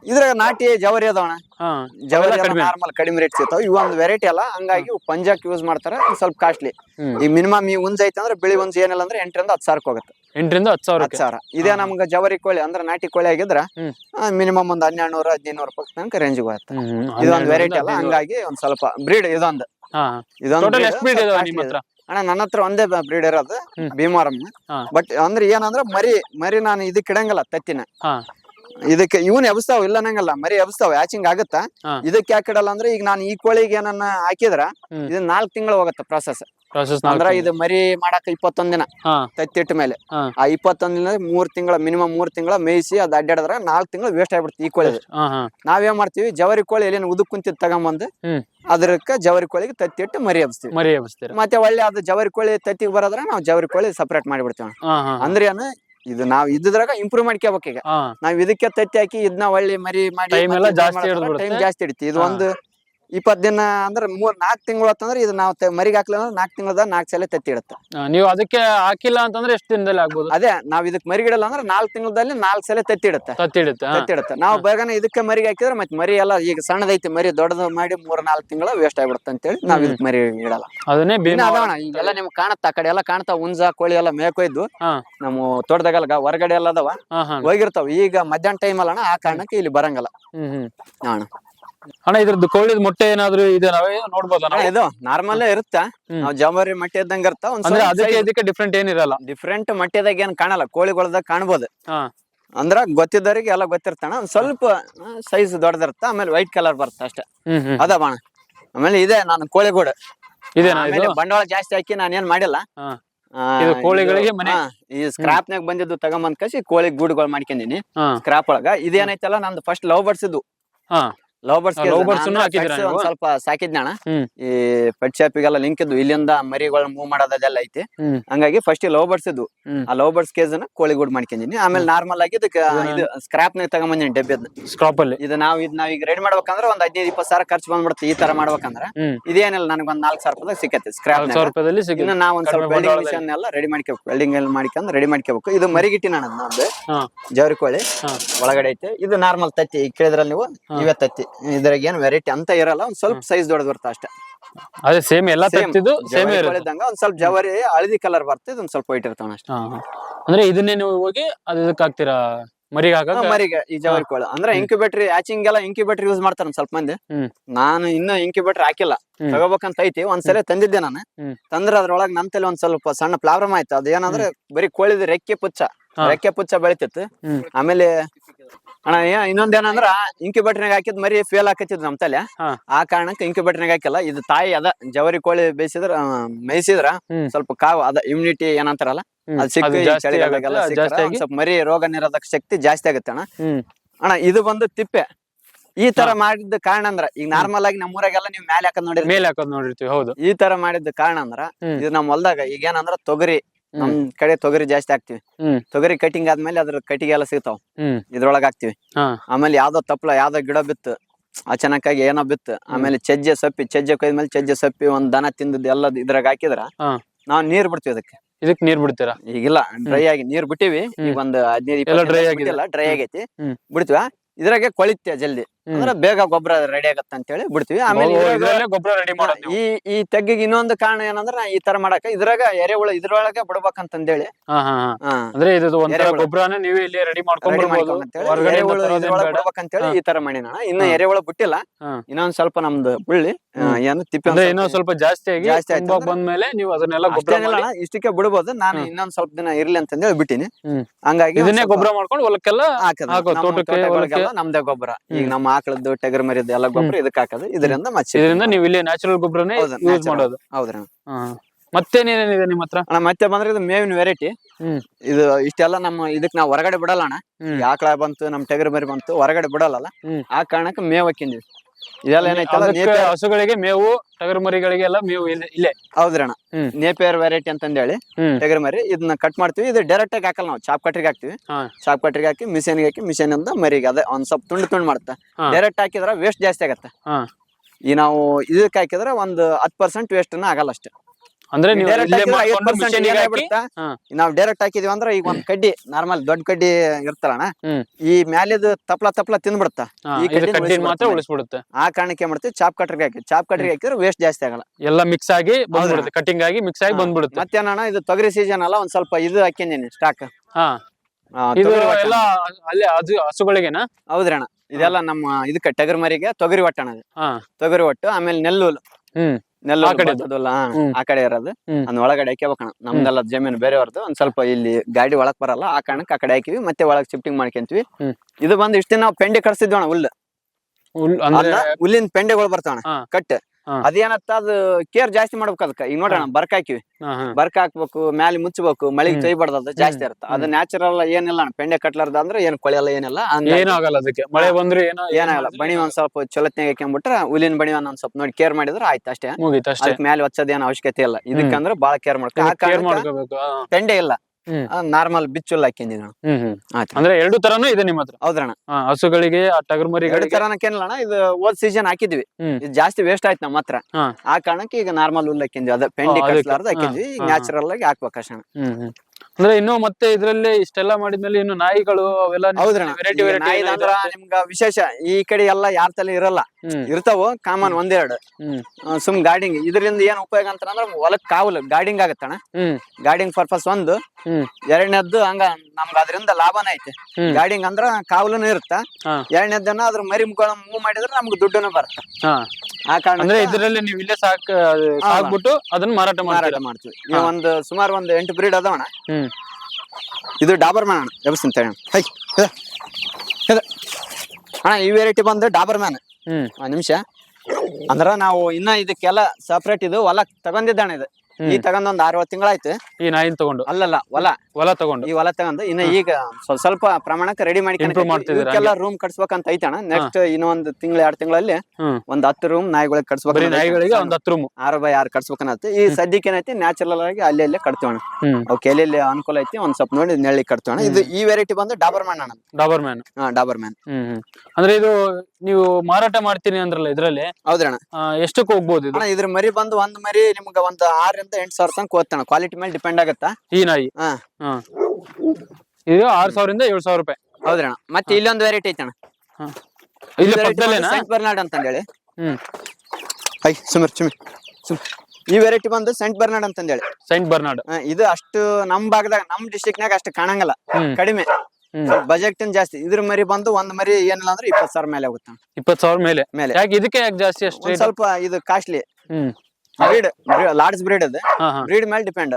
ಇದ್ರಾಗ ನಾಟಿ ಜವರಿ ಅದಾವಣ
ಹಾ
ಜವರಿ
ಕಡಿಮೆ.
ನಾರ್ಮಲ್ ಕಡಿಮೆ ರೇಟ್ ಸಿಗ್ತಾವ ಇವ್ ಒಂದ್ ವೆರೈಟಿ ಅಲ್ಲ. ಹಂಗಾಗಿ ಇವು ಪಂಜಾಕ್ ಯೂಸ್ ಮಾಡ್ತಾರ. ಸ್ವಲ್ಪ ಕಾಸ್ಟ್ಲಿ
ಹ್ಮ್.
ಈ ಮಿನಿಮಮ್ ಈ ಉಂಜ್ ಐತೆ ಅಂದ್ರೆ ಬಿಳಿ ಉಂಜ್ ಏನಿಲ್ಲ ಅಂದ್ರೆ ಎಂಟರಿಂದ ಹತ್ತು ಸಾವಿರಕ್ಕೆ ಹೋಗುತ್ತೆ.
ಎಂಟರಿಂದ ಹತ್ತು
ಹತ್ತು
ಸಾವಿರಕ್ಕೆ
ಸಾವಿರ. ಇದೇ. ನಮ್ಗೆ ಜವರಿ ಕೋಳಿ ಅಂದ್ರೆ ನಾಟಿ ಕೋಳಿ ಆಗಿದ್ರ
ಹ್ಮ್.
ಮಿನಿಮಮ್ ಒಂದ್ ಹನ್ನೆರಡು ನೂರ ಹದಿನೈದು ರೂಪಾಯಿ ತನಕ ರೇಂಜ್ ಹೋಗುತ್ತೆ.
ಹ್ಮ್, ಹ್ಮ್.
ಇದೊಂದ್ ವೆರೈಟಿ ಅಲ್ಲ. ಹಂಗಾಗಿ ಒಂದ್ ಸ್ವಲ್ಪ ಬ್ರೀಡ್ ಇದೊಂದು.
ಹಾ
ಇದೊಂದು
ಟೋಟಲ್ ಎಷ್ಟು ನಿಮ್ಮ. ಹತ್ರ
ಅಣ್ಣ ನನ್ನ ಹತ್ರ ಒಂದೇ ಬ್ರೀಡ್ ಇರೋದು
ಭೀಮಾರಮ್ಮ
ಬಟ್ ಅಂದ್ರೆ ಏನಂದ್ರೆ ಮರಿ ಮರಿ ನಾನು ಇದಕ್ಕೆ ಇಡಂಗಲ್ಲ ತತ್ತಿನ. ಇದಕ್ಕೆ ಇವನ್ ಎಬ್ಸ್ತಾವ್ ಇಲ್ಲ ನಂಗಲ್ಲ ಮರಿ ಎಬ್ಸ್ತಾವ್ ಯಾಚಿಂಗ್ ಆಗತ್ತಾ?
ಇದಕ್
ಇದಕ್ಕೆ ಯಾಕೆ ಇಡಲ್ಲ ಅಂದ್ರೆ ಈಗ ನಾನು ಈ ಕೋಳಿಗೆ ಏನನ್ನ ಹಾಕಿದ್ರ
ಇದನ್ನ
ಇದು ನಾಲ್ಕ್ ತಿಂಗಳು ಹೋಗುತ್ತೆ ಪ್ರಾಸೆಸ್
ಪ್ರಾಸೆಸ್
ಅಂದ್ರ ಇದು ಮರಿ ಮಾಡಾಕ ಇಪ್ಪತ್ತೊಂದ್ ದಿನ.
ಹಾ.
ತತ್ತಿಟ್ಟ ಮೇಲೆ.
ಹಾ.
ಆ ಇಪ್ಪತ್ತೊಂದ್ ದಿನ ಮೂರ್ ತಿಂಗಳ ಮಿನಿಮಮ್ ಮೂರ್ ತಿಂಗಳ ಮೇಯಿಸಿ ಅದ್ ಅಡ್ಡಾಡಿದ್ರ ನಾಲ್ಕ್ ತಿಂಗಳು ವೇಸ್ಟ್ ಆಗ್ಬಿಡುತ್ತೆ ಈ ಕೋಳಿ
ಹಾ ಹಾ.
ನಾವೇನ್ ಮಾಡ್ತೀವಿ? ಜವರಿ ಕೋಳಿ ಎಲ್ಲಿನ ಉದಕ್ ಕುಂತಿದ್ ತಗೊಂಬಂದು
ಹ್ಮ್.
ಅದ್ರಕ್ಕ ಜವರಿ ಕೋಳಿಗೆ ತತ್ತಿಟ್ಟು ಮರಿ ಹಬ್ಸ್ತೀವಿ.
ಮರಿ ಎಬ್ಸ್ತೀರ
ಮತ್ತೆ ಒಳ್ಳೆ ಅದು ಜವರಿ ಕೋಳಿ ತತ್ತಿಗೆ ಬರೋದ್ರ ನಾವು ಜವರಿ ಕೋಳಿ ಸಪರೇಟ್ ಮಾಡಿಬಿಡ್ತೀವಿ.
ಹಾ ಹಾ
ಅಂದ್ರೆ ಏನು? ಇದು ನಾವ್ ಇದ್ರಾಗ ಇಂಪ್ರೂವ್ ಮಾಡ್ಕೋಬೇಕು ಈಗ
ಹಾ.
ನಾವ್ ಇದಕ್ಕೆ ತತ್ತಿ ಹಾಕಿ ಇದನ್ನ ಒಳ್ಳೆ ಮರಿ ಮಾಡಿ
Time ಎಲ್ಲ ಜಾಸ್ತಿ ಹಿಡ್ದ್
ಟೈಮ್ ಜಾಸ್ತಿ ಹಿಡಿತಿ ಇದು
ಹಾ.
ಒಂದು ಇಪ್ಪತ್ ದಿನ ಅಂದ್ರೆ ಮೂರ್ ನಾಲ್ಕು ತಿಂಗಳು ಅಂತಂದ್ರೆ ಇದು ನಾವು ಮರಿಗೆ ಹಾಕ್ಲಿ ಅಂದ್ರೆ ನಾಲ್ಕು ತಿಂಗಳದ ನಾಲ್ಕು ಸಲ ತತ್ತಿ ಇಡುತ್ತೆ
ನೀವು ಅದಕ್ಕೆ ಹಾಕಿಲ್ಲ ಅಂತಂದ್ರೆ ಎಷ್ಟು ದಿನದಲ್ಲಿ ಆಗ್ಬೋದು?
ಅದೇ ನಾವ್ ಇದಕ್ ಮರಿಗಿಡಲ್ಲ ಅಂದ್ರೆ ನಾಲ್ಕು ತಿಂಗಳಲ್ಲಿ ನಾಲ್ಕು ಸಲ ತತ್ತಿ ಇಡುತ್ತೆ
ತತ್ತಿಡುತ್ತೆ. ಇಡುತ್ತೆ
ತತ್ತಿ ಇಡುತ್ತೆ ನಾವು ಬೇಗನೆ ಇದಕ್ಕೆ ಮರಿಗೆ ಹಾಕಿದ್ರೆ ಮತ್ತೆ ಮರಿ ಎಲ್ಲ ಈಗ ಸಣ್ಣದೈತಿ ಮರಿ ದೊಡ್ಡದು ಮಾಡಿ ಮೂರ್ ನಾಲ್ಕು ತಿಂಗಳ ವೇಸ್ಟ್ ಆಗ್ಬಿಡುತ್ತೆ ಅಂತೇಳಿ ನಾವ್ ಇದಕ್ಕೆ ಮರಿ ಇಡಲ್ಲ.
ಅದನ್ನೇ
ಅದಾವಣ ಈಗೆಲ್ಲ ನಿಮ್ಗೆ ಕಾಣತ್ತ ಆ ಕಡೆ ಎಲ್ಲ ಕಾಣ್ತಾವ ಹುಂಜ ಕೋಳಿ ಎಲ್ಲ ಮೇಕೊಯ್ದು ನಮ್ಮ ತೋಟದಾಗಲ್ಲ ಹೊರಗಡೆ ಎಲ್ಲ ಅದಾವ ಹೋಗಿರ್ತಾವ. ಈಗ ಮಧ್ಯಾಹ್ನ ಟೈಮ್ ಅಲ್ಲಣ್ಣ ಆ ಕಾರಣಕ್ಕೆ ಇಲ್ಲಿ ಬರಂಗಲ್ಲ.
ಹ್ಮ್ ಹ್ಮ್.
ಅಣ್ಣ
ಇದ್ರದ್ದು ಕೋಳಿದ್ ಮೊಟ್ಟೆ ಏನಾದ್ರು ಇದೆ ನಾವೇ ನೋಡ್ಬೋದಾ ನಾವು?
ಇದು ನಾರ್ಮಲ್ ಇರುತ್ತಾ?
ಹ್ಮ್.
ನಾವ್ ಜವಾರಿ ಮಟ್ಟಿ ಇದ್ದಂಗ ಇರ್ತಾ ಒಂದ್
ಅಂದ್ರೆ ಅದಕ್ಕೆ ಇದಕ್ಕೆ ಡಿಫ್ರೆಂಟ್ ಏನಿರಲ್ಲ.
ಡಿಫ್ರೆಂಟ್ ಮಟ್ಟಿದಾಗ ಏನ್ ಕಾಣಲ್ಲ ಕೋಳಿಗೊಳದಾಗ ಕಾಣ್ಬೋದು.
ಹಾ.
ಅಂದ್ರ ಗೊತ್ತಿದ್ದವ್ರಿಗೆ ಎಲ್ಲ ಗೊತ್ತಿರ್ತಾನ ಒಂದ್ ಸ್ವಲ್ಪ ಸೈಜ್ ದೊಡ್ಡದಿರ್ತ ಆಮೇಲೆ ವೈಟ್ ಕಲರ್ ಬರುತ್ತೆ ಅಷ್ಟೇ.
ಹ್ಮ್ ಹ್ಮ್.
ಅದ ಬಾಣ. ಆಮೇಲೆ ಇದೆ ನಾನು ಕೋಳಿಗೂಡು.
ಇದೇನಾ
ಆಮೇಲೆ
ಇದು
ಬಂಡವಾಳ ಜಾಸ್ತಿ ಹಾಕಿ ನಾನು ಏನ್ ಮಾಡಿಲ್ಲ.
ಹಾ.
ಆ,
ಇದು ಕೋಳಿಗಳಿಗೆ ಮನೆ?
ಹಾ, ಈ ಸ್ಕ್ರಾಪ್ ನಾಗ ಬಂದಿದ್ದು ತಗೊಂಬಂದ್ ಕಸಿ ಕೋಳಿ ಗೂಡುಗಳು ಮಾಡ್ಕೊಂಡಿನಿ.
ಹಾ.
ಸ್ಕ್ರಾಪ್ ಒಳಗ. ಇದೇನೈತಲ್ಲ ನಂದು ಫಸ್ಟ್ ಲವ್ ಬರ್ಡ್ಸ್ ಇದ್ದು
ಹಾ.
ಲವ್
ನು?
ಸ್ವಲ್ಪ ಸಾಕಿದ್ನಣ
ಹ್ಮ್.
ಈ ಪೆಟ್ ಶಾಪಿಗೆಲ್ಲ ಲಿಂಕ್ ಇದ್ದು ಇಲ್ಲಿಂದ ಮರಿಗಳ ಮೂವ್ ಮಾಡೋದೆಲ್ಲ ಐತಿ. ಹಂಗಾಗಿ ಫಸ್ಟ್ ಲವ್ ಬರ್ಡ್ಸ್ ಇದ್ದು. ಆ ಲವ್ ಬರ್ಡ್ಸ್ ಕೇಸ್ ಕೋಳಿ ಗೂಡ್ ಮಾಡ್ಕೊಂಡಿನಿ ಆಮೇಲೆ ನಾರ್ಮಲ್ ಆಗಿ ಇದಕ್ಕೆ ಇದು ಸ್ಕ್ರಾಪ್ ನಾಗ ತಗೊಂಬಂದಿನಿ ಡಬ್ಬಿ
ಸ್ಕ್ರಾಪ್ ಅಲ್ಲಿ
ಇದು ನಾವ್ ಇದ್ ನಾವ್ ಈಗ ರೆಡಿ ಮಾಡ್ಬೇಕಂದ್ರೆ ಒಂದ್ ಹದಿನೈದು ಇಪ್ಪತ್ತು ಸಾವಿರ ಖರ್ಚು ಬಂದ್ಬಿಡುತ್ತೆ ಈ ತರ ಮಾಡ್ಬೇಕಂದ್ರೆ. ಇದೇನಿಲ್ಲ ನನಗೆ ಒಂದ್ ನಾಲ್ಕು ಸಾವಿರ ರೂಪಾಯಿ ಸಿಕ್ಕತ್ತೆ ಸ್ಕ್ರಾಪ್ ಇನ್ನು ನಾವ್ ಒಂದ್ ಸ್ವಲ್ಪ ವೆಲ್ಡಿಂಗ್ ಮಿಷನ್ ಎಲ್ಲ ರೆಡಿ ಮಾಡ್ಕೋಬೇಕು. ವೆಲ್ಡಿಂಗ್ ಎಲ್ಲ ಮಾಡ್ಕೊಂಡು ರೆಡಿ ಮಾಡ್ಕೋಬೇಕು. ಇದು ಮರಿಗಿಟ್ಟಿ ನಾನು ನಮ್ದು ಜವರಿ ಕೋಳಿ ಒಳಗಡೆ ಐತೆ. ಇದು ನಾರ್ಮಲ್ ತತ್ತಿ. ಈಗ ಕೇಳಿದ್ರಲ್ಲಿ ನೀವು. ಇವೇ ತತ್ತಿ. ಇದ್ರಾಗ ಏನ್ ವೆರೈಟಿ ಅಂತ ಇರಲ್ಲ ಒಂದ್ ಸ್ವಲ್ಪ ಸೈಜ್ ದೊಡ್ಡದು ಬರ್ತ ಅಷ್ಟೇ.
ಅದೇ ಸೇಮ್ ಎಲ್ಲಾ
Same.
ತತ್ತಿದ್ದು ಸೇಮ್
ಜವಾರಿ
ಇರುತ್ತೆ.
ಇದ್ದಂಗ ಒಂದ್ ಸ್ವಲ್ಪ ಜವರಿ ಹಳದಿ ಕಲರ್ ಬರ್ತದೆ ಒಂದ್ ಸ್ವಲ್ಪ ವೈಟ್ ಇರ್ತಾವ ಅಷ್ಟೇ.
ಹಾ ಹಾ. ಅಂದ್ರೆ ಇದನ್ನೇ ನೀವು ಹೋಗಿ ಅದು ಇದಕ್ಕೆ ಹಾಕ್ತೀರಾ? ಮರಿಗೆ ಹಾಕಕ್?
ಹಾ, ಮರಿಗೆ ಈ ಜವರಿ ಕೋಳ ಅಂದ್ರೆ ಇಂಕ್ಯುಬೇಟರ್ ಹ್ಯಾಚಿಂಗ್ ಎಲ್ಲ ಇಂಕ್ಯುಬೇಟರ್ ಯೂಸ್ ಮಾಡ್ತಾರ ಒಂದ್ ಸ್ವಲ್ಪ ಮಂದಿ.
ಹ್ಮ್.
ನಾನು ಇನ್ನೂ ಇಂಕ್ಯುಬೇಟರ್ ಹಾಕಿಲ್ಲ.
ಹ್ಮ್.
ತಗೋಬೇಕಂತ ಐತಿ. ಒಂದ್ಸಲ ತಂದಿದ್ದೆ ನಾನು.
ಹ್ಮ್.
ತಂದ್ರ ಅದ್ರೊಳಗ್ ನನ್ ತಲೆ ಒಂದ್ ಸ್ವಲ್ಪ ಸಣ್ಣ ಪ್ರಾಬ್ಲಮ್ ಆಯ್ತು. ಅದೇನಂದ್ರೆ ಬರೀ ಕೋಳಿದ ರೆಕ್ಕೆ ಪುಚ್ಚ.
ಹಾ.
ರೆಕ್ಕೆ ಪುಚ್ಚ ಬೆಳಿತಿತ್ತು.
ಹ್ಮ್.
ಆಮೇಲೆ ಅಣ್ಣ ಏ- ಇನ್ನೊಂದೇನಂದ್ರ ಇಂಕ್ಯುಬೇಟರ್ನಾಗ ಹಾಕಿದ್ ಮರಿ ಫೇಲ್ ಹಾಕತ್ತಿದ್ ನಮ್ ತಲೆ
ಹಾ.
ಆ ಕಾರಣಕ್ಕೆ ಇಂಕ್ಯುಬೇಟರ್ನಾಗ ಹಾಕಿಲ್ಲ. ಇದು ತಾಯಿ ಅದ ಜವರಿ ಕೋಳಿ ಬೇಯಿಸಿದ್ರ ಮೇಯಿಸಿದ್ರ
ಹ್ಮ್.
ಸ್ವಲ್ಪ ಕಾವು ಅದ ಇಮ್ಯುನಿಟಿ ಏನಂತಾರಲ್ಲ
ಹ್ಮ್.
ಅದು ಸಿಕ್ಕ
ಅದು ಜಾಸ್ತಿ
ಚಳಿಗಾಲದಾಗೆಲ್ಲ
ಆಗುತ್ತೆ,
ಸಿಕ್ಕರೆ
ಜಾಸ್ತಿ
ಒಂದ್
ಆಗಿ
ಸ್ವಲ್ಪ ಮರಿ ರೋಗ ನಿರೋಧಕ ಶಕ್ತಿ ಜಾಸ್ತಿ ಆಗುತ್ತೆ ಅಣ್ಣ.
ಹ್ಮ್.
ಅಣ್ಣ ಇದು ಬಂದು ತಿಪ್ಪೆ. ಈ ತರ ಮಾಡಿದ ಕಾರಣ ಅಂದ್ರ ಈಗ ನಾರ್ಮಲ್ ಆಗಿ ನಮ್ಮ ಊರಾಗೆಲ್ಲ ನೀವು ಮ್ಯಾಲೆ ಹಾಕದ್ ನೋಡಿರಿ
ಮೇಲೆ ಹಾಕೋದ್ ನೋಡಿರ್ತೀವಿ ಹೌದು.
ಈ ತರ ಮಾಡಿದ ಕಾರಣ ಅಂದ್ರ
ಹ್ಮ್.
ಇದು ನಮ್ ಹೊಲ್ದಾಗ ಈಗ ಏನಂದ್ರ ತೊಗರಿ ನಮ್ ಕಡೆ ತೊಗರಿ ಜಾಸ್ತಿ ಹಾಕ್ತಿವಿ.
ಹ್ಮ್.
ತೊಗರಿ ಕಟಿಂಗ್ ಆದ್ಮೇಲೆ ಅದ್ರ ಕಟಿಗೆ ಎಲ್ಲ ಸಿಗ್ತಾವ.
ಹ್ಮ್.
ಇದ್ರೊಳಗ ಹಾಕ್ತಿವಿ.
ಹಾ.
ಆಮೇಲೆ ಯಾವ್ದೋ ತಪ್ಪಲ ಯಾವ್ದೋ ಗಿಡ ಬಿತ್ತು ಅಚಾನಕ್ಕಾಗಿ ಏನೋ ಬಿತ್ತು ಆಮೇಲೆ ಚಜ್ಜೆ ಸೊಪ್ಪಿ ಚಜ್ಜೆ ಕೊಯ್ದ್ಮೇಲೆ ಚಜ್ಜೆ ಸೊಪ್ಪಿ ಒಂದ್ ದನ ತಿಂದದ್ದು ಎಲ್ಲ ಇದ್ರಾಗ ಹಾಕಿದ್ರ
ಹಾ.
ನಾವ್ ನೀರ್ ಬಿಡ್ತೀವಿ ಅದಕ್ಕೆ
ಇದಕ್ ನೀರ್ ಬಿಡ್ತೀರಾ?
ಈಗಿಲ್ಲ ಡ್ರೈ ಆಗಿ ನೀರ್ ಬಿಟ್ಟಿವಿ. ಈಗ ಒಂದ್ ಹದಿನೈದು
ಎಲ್ಲ dry
ಇಪ್ಪತ್ತು
ಆಗಿದೆ.
ಡ್ರೈ. ಆಗೈತಿ.
ಹ್ಮ್.
ಬಿಡ್ತೀವ? ಇದ್ರಾಗೆ ಕೊಳಿತೆ ಜಲ್ದಿ. ಅಂದ್ರೆ ಬೇಗ ಗೊಬ್ಬರ ರೆಡಿ ಆಗತ್ತ ಅಂತೇಳಿ ಬಿಡ್ತೀವಿ ಆಮೇಲೆ ಇದ್ರಾಗ-
ಗೊಬ್ಬರ ರೆಡಿ ಮಾಡೋದು
ಈ ಈ ತೆಗ್ಗಿಗೆ ಇನ್ನೊಂದು ಕಾರಣ ಏನಂದ್ರ ನಾ ಈ ತರ ಮಾಡಾಕ ಇದ್ರಾಗ ಎರೆಹುಳ ಇದ್ರೊಳಗೆ ಬಿಡ್ಬೇಕಂತಂದೇಳಿ
ಅಂದ್ರೆ ಇದು ಒಂಥರ. ಗೊಬ್ಬರನೇ ನೀವೇ ಇಲ್ಲಿ ರೆಡಿ
ಎರೆಹುಳು ಇದ್ರೊಳಗೆ ಬಿಡ್ಬೇಕಂತೇಳಿ. ಈ ತರ ಮಾಡಿನ ಇನ್ನ. ಎರೆಹುಳ ಬಿಟ್ಟಿಲ್ಲ. ಇನ್ನೊಂದ್ ಸ್ವಲ್ಪ ನಮ್ದು ಬುಳ್ಳಿ. ಏನು ತಿಪ್ಪೆ
ಅಂದ್ರೆ ಇನ್ನೊಂದ್
ಸ್ವಲ್ಪ
ಜಾಸ್ತಿ ಆಗಿ
ಜಾಸ್ತಿ
ಬಂದ್ಮೇಲೆ ನೀವು ಅದನ್ನೆಲ್ಲ ಗೊಬ್ಬರ
ಇಷ್ಟಕ್ಕೆ ಬಿಡ್ಬೋದು ನಾನು. ಇನ್ನೊಂದ್ ಸ್ವಲ್ಪ ದಿನ ಇರ್ಲಿ ಅಂತಂದೇಳಿ ಬಿಟ್ಟಿನಿ. ಹಂಗಾಗಿ
ಇದನ್ನೇ ಗೊಬ್ಬರ ಮಾಡ್ಕೊಂಡು ಹೊಲಕ್ಕೆಲ್ಲ
ಹಾಕೋದು.
ತೋಟಕ್ಕೆ.
ನಮ್ದೇ ಗೊಬ್ಬರ ಈಗ. ನಮ್ಮ ಆಕಳದ್ದು ಟಗರ್ ಮರಿದ್ದು ಎಲ್ಲ ಗೊಬ್ಬರ ಇದಕ್ಕೆ ಹಾಕೋದು. ಇದರಿಂದ ಮಚ್ಚಿ
ಇದರಿಂದ ನೀವು ಇಲ್ಲಿ ನ್ಯಾಚುರಲ್ ಗೊಬ್ಬರನೇ
ಹೌದು,
ಯೂಸ್
natural.
ಮಾಡೋದು.
ಹೌದ್ರಿ
ಮತ್ತೇನೇನಿದೆ ನಿಮ್ಮ ಹತ್ರ?
ಅಣ್ಣ ಮತ್ತೆ ಬಂದ್ರೆ ಇದು ಮೇವಿನ ವೆರೈಟಿ
ಹ್ಮ್.
ಇದು ಇಷ್ಟೆಲ್ಲ ನಮ್ಮ ಇದಕ್ ನಾವು ಹೊರಗಡೆ ಬಿಡಲ್ಲ ಅಣ್ಣ.
ಹ್ಮ್.
ಈ ಆಕಳ ಬಂತು ನಮ್ ಟಗರ್ ಮರಿ ಬಂತು ಹೊರಗಡೆ ಬಿಡಲ್ಲ
ಹ್ಮ್.
ಆ ಕಾರಣಕ್ಕೆ ಮೇವ್ ಹಾಕಿಂದಿವಿ. ಇದೆಲ್ಲ ಏನೈತಲ್ಲ
ಅದಕ್ಕೆ
ನೇಪಿಯರ್
ಹಸುಗಳಿಗೆ ಮೇವು ಟಗರು ಮರಿಗಳಿಗೆ ಎಲ್ಲ ಮೇವು ಇಲ್ಲೇ ಇಲ್ಲೇ.
ಹೌದ್ರಿ ಅಣ್ಣ.
ಹ್ಮ್.
ನೇಪಿಯರ್ ವೆರೈಟಿ ಅಂತಂದೇಳಿ
ಹ್ಮ್.
ಟಗರ್ ಮರಿ ಇದನ್ನ ಕಟ್ ಮಾಡ್ತೀವಿ. ಇದು ಡೈರೆಕ್ಟ್ ಆಗಿ ಹಾಕಲ್ಲ ನಾವು ಚಾಪ್ ಕಟ್ರಿಗೆ ಹಾಕ್ತಿವಿ.
ಹಾ.
ಚಾಪ್ ಕಟ್ರಿಗೆ ಹಾಕಿ ಮಿಷನ್ಗೆ ಹಾಕಿ ಮಿಷನ್ ಇಂದ ಮರಿಗೆ ಅದೇ ಒಂದ್ ಸ್ವಲ್ಪ ತುಂಡು ತುಂಡು ಮಾಡುತ್ತೆ.
ಹಾ.
ಡೈರೆಕ್ಟ್ ಹಾಕಿದ್ರೆ ವೇಸ್ಟ್ ಜಾಸ್ತಿ ಆಗತ್ತೆ.
ಹಾ.
ಈ ನಾವು ಇದಕ್ಕೆ ಹಾಕಿದ್ರೆ ಒಂದು ಹತ್ತು ಪರ್ಸೆಂಟ್ ವೇಸ್ಟ್ ಆಗಲ್ಲ ಅಷ್ಟೇ.
ಅಂದ್ರೆ ನೀವು
ಡೈರೆಕ್ಟ್ ಹಾಕಿದೀವಿ ಅಂದ್ರೆ ಈಗ ಒಂದ್ ಕಡ್ಡಿ ನಾರ್ಮಲ್ ದೊಡ್ಡ ಕಡ್ಡಿ ಇರ್ತಲ್ಲಣ್ಣ
ಹ್ಮ್.
ಈ ಮ್ಯಾಲಿದ ತಪ್ಲ ತಪ್ಲ ತಿಂದ್ಬಿಡುತ್ತ?
ಹಾ,
ಈ
ಕಡ್ಡಿ ಮಾತ್ರ
ಉಳಿಸ್ಬಿಡುತ್ತೆ. ಆ ಕಾರಣಕ್ಕೆ ಏನ್ ಮಾಡ್ತೀವಿ? ಚಾಪ್ ಕಟ್ರಿಗೆ ಹಾಕಿ ಚಾಪ್ ಕಟ್ರಿಗೆ ಹಾಕಿದ್ರೆ ವೇಸ್ಟ್ ಜಾಸ್ತಿ ಆಗಲ್ಲ.
ಎಲ್ಲ ಮಿಕ್ಸ್ ಆಗಿ ಬಂದ್ಬಿಡುತ್ತೆ. ಕಟಿಂಗ್ ಆಗಿ ಮಿಕ್ಸ್ ಆಗಿ. ಬಂದ್ಬಿಡುತ್ತೆ.
ಮತ್ತೇನಣ್ಣ ಇದು ತೊಗರಿ ಸೀಸನ್ ಅಲ್ಲ ಒಂದ್ ಸ್ವಲ್ಪ ಇದು ಹಾಕಿದ್ದೀನಿ ಸ್ಟಾಕ್
ಇದು ಎಲ್ಲ ಅಲ್ಲಿ ಹಸು ಹಸುಗಳಿಗೆನಾ?
ಹೌದ್ರಿ ಅಣ್ಣ ಇದೆಲ್ಲ ನಮ್ಮ ಇದಕ್ಕೆ ಟಗರ್ ಮರಿಗೆ ತೊಗರಿ
ಒಟ್ಟಣ
ತೊಗರಿ ಒಟ್ಟು ಆಮೇಲೆ ನೆಲ್ಲೂಲು.
ಹ್ಮ್.
ನೆಲ್ಲು
ಆ
ಕಡೆ ಇರೋದು. ಅದ್ ಒಳಗಡೆ ಹಾಕ್ಬೇಕಣ್ಣ ನಮ್ದೆಲ್ಲ ಜಮೀನು ಬೇರೆಯವ್ರದ್ದು ಒಂದ್ ಸ್ವಲ್ಪ ಇಲ್ಲಿ ಗಾಡಿ ಒಳಗ್ ಬರಲ್ಲ ಆ ಕಾರಣಕ್ಕೆ ಆ ಕಡೆ ಹಾಕಿವಿ ಮತ್ತೆ ಒಳಗ್ ಶಿಫ್ಟಿಂಗ್ ಮಾಡ್ಕೊಂತೀವಿ. ಇದು ಬಂದು ಇಷ್ಟ ದಿನ ನಾವು ಪೆಂಡೆ ಕಟ್ಸಿದ್ವಿ ಅಣ್ಣ ಹುಲ್ಲು ಹುಲ್ಲಿನ ಪೆಂಡೆಗಳು ಬರ್ತಾವಣ
ಹಾ.
ಅದೇನತ್ತ ಅದು ಕೇರ್ ಜಾಸ್ತಿ ಮಾಡ್ಬೇಕು ಅದಕ್ಕ. ಈಗ ನೋಡೋಣ ಬರ್ಕ್ ಹಾಕಿವಿ. ಬರ್ಕ್ ಹಾಕ್ಬೇಕು ಮ್ಯಾಲೆ ಮುಚ್ಚಬೇಕು ಮಳೆಗೆ. ತೊಯ್ಬಾರ್ದು ಅದು ಜಾಸ್ತಿ ಇರುತ್ತೆ. ಅದು ನ್ಯಾಚುರಲ್ ಏನಿಲ್ಲ ಪೆಂಡೆ ಕಟ್ಲಾರ್ದ ಅಂದ್ರೆ ಏನ್ ಕೊಳೆಯಲ್ಲ ಏನಿಲ್ಲ
ಆಗಲ್ಲ ಅದಕ್ಕೆ. ಮಳೆ ಬಂದ್ರೆ ಏನೋ
ಏನಾಗಲ್ಲ. ಬಣಿ ಒಂದ್ ಸ್ವಲ್ಪ ಚೊಲತ್ನಾಗ ಹಾಕೊಂಡ್ಬಿಟ್ರೆ ಹುಲಿನ ಬಣಿ ಒಂದ್ ಸ್ವಲ್ಪ ನೋಡಿ ಕೇರ್ ಮಾಡಿದ್ರೆ ಆಯ್ತು ಅಷ್ಟೇ. ಮ್ಯಾಲೆ ಹಚ್ಚೋದ್ ಏನು ಅವಶ್ಯಕತೆ ಇಲ್ಲ. ಇದಕ್ಕಂದ್ರೆ ಬಾಳ ಕೇರ್
ಮಾಡ್ಕೋಬೇಕು
ಪೆಂಡೆ ಇಲ್ಲ. ನಾರ್ಮಲ್ ಬಿಚ್ಚುಲ್
ಹ್ಮ್ ಅಂದ್ರೆ ಎರಡು ತರನು ಇದೆ ನಿಮ್ಮ ಹತ್ರ? ಹೌದಣ್ಣ ಹಸುಗಳಿಗೆ ಆ ಟಗರ್
ಎರಡು
ಮರಿಗಳಿಗೆ
ತರನಕ್ಕೇನಲ್ಲ ಇದು ಓದ್ ಸೀಸನ್ ಹಾಕಿದ್ವಿ. ಇದು ಜಾಸ್ತಿ ವೇಸ್ಟ್ ಆಯ್ತು ನಮ್ಮ ಹತ್ರ. ಆ ಕಾರಣಕ್ಕೆ ಈಗ ನಾರ್ಮಲ್ ಹುಲ್ಲು ಹಾಕಿದ್ವಿ ಅದ ಪೆಂಡಿ ಹಾಕಿದ್ವಿ. ನ್ಯಾಚುರಲ್ ಆಗಿ ಹಾಕ್ಬೇಕು
ಅಂದ್ರೆ ಇನ್ನು ಮತ್ತೆ ಇದ್ರಲ್ಲಿ ಇಷ್ಟೆಲ್ಲ ಮಾಡಿದ್ಮೇಲೆ ಇನ್ನು ನಾಯಿಗಳು ಅವೆಲ್ಲ
ಹೌದ್ರಣ್ಣ.
ವೆರೈಟಿ ವೆರೈಟಿ
ನಾಯಿದ್ ಅಂದ್ರ ನಿಮ್ಗ ವಿಶೇಷ ಈ ಕಡೆ ಎಲ್ಲ ಯಾರ ತಲೆ ಇರಲ್ಲ.
ಹ್ಮ್.
ಇರ್ತಾವ ಕಾಮನ್ ಒಂದೆರಡು.
ಹ್ಮ್.
ಆ, ಸುಮ್ ಗಾರ್ಡಿಂಗ್. ಇದರಿಂದ ಏನ್ ಉಪಯೋಗ ಅಂತಂದ್ರ ಹೊಲಕ್ ಕಾವಲು ಗಾರ್ಡಿಂಗ್ ಆಗತ್ತಣ್ಣ.
ಹ್ಮ್.
ಗಾರ್ಡಿಂಗ್ ಪರ್ಪಸ್ ಒಂದು.
ಹ್ಮ್.
ಎರಡನೇದ್ದು ಹಂಗ ನಮ್ಗ ಅದರಿಂದ ಲಾಭನ ಐತೆ.
ಹ್ಮ್.
ಗಾರ್ಡಿಂಗ್ ಅಂದ್ರ ಕಾವಲುನು ಇರುತ್ತ?
ಹಾ.
ಎರಡನೇದನ್ನ ಅದ್ರ ಮರಿ ಮೂವ್ ಮಾಡಿದ್ರೆ ನಮ್ಗೆ ದುಡ್ಡುನು ಬರುತ್ತೆ.
ಹಾ.
ಆ ಕಾರಣ
ಅಂದ್ರೆ ಇದರಲ್ಲಿ ನೀವು ಇಲ್ಲೇ ಸಾಕ್ ಸಾಕ್ಬಿಟ್ಟು ಅದನ್ನ ಮಾರಾಟ
ಮಾರಾಟ ಮಾಡ್ತೀವಿ. ಈಗ ಒಂದು ಸುಮಾರು ಒಂದು ಎಂಟು ಬ್ರೀಡ್ ಅದಾವಣ
ಹ್ಮ್.
ಇದು ಡಾಬರ್ ಮ್ಯಾನ್ ಅಣ್ಣ ಎಬ್ಸಿಂತ ಹೇಳಿ. ಹೈ ಇದ, ಇದ. ಅಣ್ಣ ಈ ವೆರೈಟಿ ಬಂದು ಡಾಬರ್ ಮ್ಯಾನ್.
ಹ್ಮ್.
ಒಂದ್ ನಿಮಿಷ. ಅಂದ್ರ ನಾವು ಇನ್ನ ಇದಕ್ಕೆಲ್ಲ ಸಪ್ರೇಟ್ ಇದು ಹೊಲ ತಗೊಂಡಿದ್ದಣ್ಣ ಇದು. ಈ ತಗೊಂಡ್ ಒಂದ್ ಆರು ತಿಂಗಳಾಯ್ತು
ಈ ನಾಯಿನ್ ತಗೊಂಡು.
ಅಲ್ಲಲ್ಲ ಹೊಲ.
ಹೊಲ ತಗೊಂಡು?
ಈ ಹೊಲ ತಗೊಂಡು. ಇನ್ನ ಈಗ ಸ್ವಲ್ಪ ಸ್ವಲ್ಪ ಪ್ರಮಾಣಕ್ಕೆ ರೆಡಿ
ಮಾಡಿ ಮಾಡ್ತಿದ್ದೀರಾ?
ಮಾಡ್ತಿದ್ದೀರಾ ರೂಮ್ ಕಟ್ಸ್ಬೇಕಂತ ಐತಣ ನೆಕ್ಸ್ಟ್ ಇನ್ನೊಂದ್ ತಿಂಗಳ ಎರಡು ತಿಂಗಳಲ್ಲಿ ಒಂದ್ ಹತ್ತು ರೂಮ್ ನಾಯಿಗಳಿಗೆ ಕಟ್ಸ್ಬೇಕು
ನಾಯಿಗಳಿಗೆ ಒಂದ್ ಹತ್ತು ರೂಮ್
ಆರು ಬೈ ಆರು ಕಟ್ಸ್ಬೇಕನ್ನತ್ತೆ ಈ ಸದ್ಯಕ್ಕೆ ಏನೈತಿ ನ್ಯಾಚುರಲ್ ಆಗಿ ಅಲ್ಲಿ ಅಲ್ಲೇ ಕಟ್ತೀವಣ ಅವ್ಕೆ ಎಲ್ಲೆಲ್ಲಿ ಅನುಕೂಲ ಐತಿ ಒಂದ್ ಸ್ವಲ್ಪ ನೋಡಿ ನೆಳ್ಳಿ ಕಟ್ತೀವಣ ಇದು ಈ ವೆರೈಟಿ ಬಂದು ಡಾಬರ್ ಮ್ಯಾನ್ ಅಣ್ಣ
ಡಾಬರ್ ಮ್ಯಾನ್
ಹಾ ಡಾಬರ್ ಮ್ಯಾನ್
ಅಂದ್ರೆ ಇದು ನೀವು ಮಾರಾಟ ಮಾಡ್ತೀನಿ ಅಂದ್ರಲ್ಲ ಇದ್ರಲ್ಲಿ?
ಹೌದ್ರಣ್ಣ.
ಎಷ್ಟಕ್ಕೆ ಹೋಗ್ಬೋದು
ಅಣ್ಣ ಇದ್ರ ಮರಿ ಬಂದು ಒಂದ್ ಮರಿ ನಿಮ್ಗೆ ಒಂದ್ ಆರರಿಂದ ಎಂಟ್ ಸಾವಿರ ತನಕ ಓದ್ತಾನ ಕ್ವಾಲಿಟಿ ಮೇಲೆ ಡಿಪೆಂಡ್ ಆಗತ್ತಾ?
ಈ ನಾಯಿ?
ಹಾ.
ಇದು ಆರ್ ಸಾವಿರದಿಂದ ಏಳು ಸಾವಿರ ರೂಪಾಯಿ.
ಹೌದ್ರಣ್ಣ. ಮತ್ತೆ ಇಲ್ಲೊಂದು ವೆರೈಟಿ ಐತಣ್ಣ.
ಅಣ್ಣ ಇಲ್ಲಿ ಪಕ್ಕದಲ್ಲೇನಾ?
ಸೆಂಟ್ ಬರ್ನಾಡ್ ಅಂತ ಹೇಳಿ
ಹ್ಮ್.
ಸುಮರ್ ಸುಮ್ ಈ ವೆರೈಟಿ ಬಂದು ಸೆಂಟ್ ಬರ್ನಾಡ್ ಹೇಳಿ.
ಸೈಂಟ್ ಬರ್ನಾಡ್
ಇದು ಅಷ್ಟು ನಮ್ ಭಾಗದಾಗ ನಮ್ ಡಿಸ್ಟಿಕ್ ನಾಗ ಅಷ್ಟು ಕಾಣಂಗಲ್ಲ.
ಹ್ಮ್.
ಕಡಿಮೆ.
ಹ್ಮ್.
ಬಜೆಟ್ ಜಾಸ್ತಿ. ಇದ್ರ ಮರಿ ಬಂದು ಒಂದ್ ಮರಿ ಏನಿಲ್ಲ ಅಂದ್ರೆ ಇಪ್ಪತ್ ಸಾವಿರ ಮೇಲೆ ಹೋಗುತ್ತೆ.
ಇಪ್ಪತ್ ಸಾವಿರ ಮೇಲೆ.
ಮೇಲೆ.
ಯಾಕೆ ಇದಕ್ಕೆ ಯಾಕೆ ಜಾಸ್ತಿ ಅಷ್ಟು
ಒಂದ್ ಸ್ವಲ್ಪ ಇದು ಕಾಸ್ಟ್ಲಿ
ಹ್ಮ್.
ಬ್ರೀಡ್ ಲಾರ್ಡ್ಸ್ ಬ್ರೀಡ್ ಅದು. ಬ್ರೀಡ್ ಮೇಲೆ ಡಿಪೆಂಡ್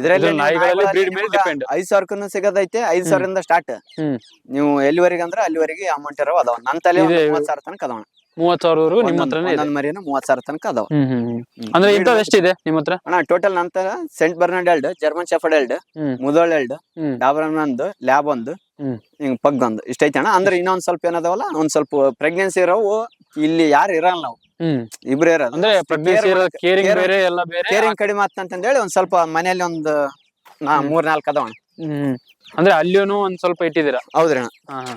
ಇದ್ರಲ್ಲಿ
ಬ್ರೀಡ್ ಮೇಲೆ ಡಿಪೆಂಡ್
ಐದ್ ಸಾವಿರಕ್ಕೂ ಸಿಗೋದೈತೆ ಐದ್ ಸಾವಿರದಿಂದ ಸ್ಟಾರ್ಟ್ ನೀವು ಎಲ್ಲಿವರೆಗೆ ಅಂದ್ರೆ ಅಲ್ಲಿವರೆಗೆ ಅಮೌಂಟ್ ಇರೋ ಅದಾವ. ನನ್ನ ತಲೆ. ಮೂವತ್ ಸಾವಿರ ತನಕ ಅದಾವ.
ಮೂವತ್ ಸಾವಿರವರೆಗೂ ನಿಮ್ಮ ಹತ್ರ ನನ್ನ
ಒಂದೊಂದ್ ಮೂವತ್ ಸಾವಿರ ತನಕ ಅದಾವ.
ಅಂದ್ರೆ ಇಂಥದ್ದು ಎಷ್ಟಿದೆ ನಿಮ್ಮ ಹತ್ರ?
ಅಣ್ಣ ಟೋಟಲ್ ನಂತರ ಸೆಂಟ್ ಬರ್ನಾಡ್ ಎಲ್ಡ್ ಜರ್ಮನ್ ಶೆಫರ್ಡ್
ಎಲ್ಡ್
ಮುದೋಳ್ ಎಲ್ಡ್
ಡಾಬರ್
ಡಾಬರನ್ ಒಂದು ಲ್ಯಾಬ್ ಒಂದು. ಹಿಂಗ್ ಪಗ್ ಒಂದು. ಇಷ್ಟೈತೆ ಅಣ್ಣ ಅಂದ್ರೆ ಇನ್ನೊಂದ್ ಸ್ವಲ್ಪ ಏನದಾವಲ್ಲ ಒಂದ್ ಸ್ವಲ್ಪ ಪ್ರೆಗ್ನೆನ್ಸಿ ಇರೋವು ಇಲ್ಲಿ ಯಾರು ಇರಲ್ಲ ನಾವು.
ಹ್ಮ್.
ಇಬ್ರೇ ಇರೋದು.
ಅಂದ್ರೆ ಕೇರಿಂಗ್
care-
ಬೇರೆ ಎಲ್ಲ ಬೇರೆ
ಕೇರಿಂಗ್ ಕಡಿಮೆ ಅಂತಂದೇಳಿ ಒಂದ್ ಸ್ವಲ್ಪ ಮನೆಯಲ್ಲಿ ಒಂದು ನಾ ಮೂರ್ ನಾಲ್ಕು ಅದಾವ ಅಣ್ಣ.
ಹ್ಮ್. ಅಂದ್ರೆ ಅಲ್ಲಿಯೂ ಒಂದ್ ಸ್ವಲ್ಪ ಇಟ್ಟಿದ್ದೀರಾ?
ಹೌದ್ರಿ ಅಣ್ಣ.
ಹಾ ಹಾ.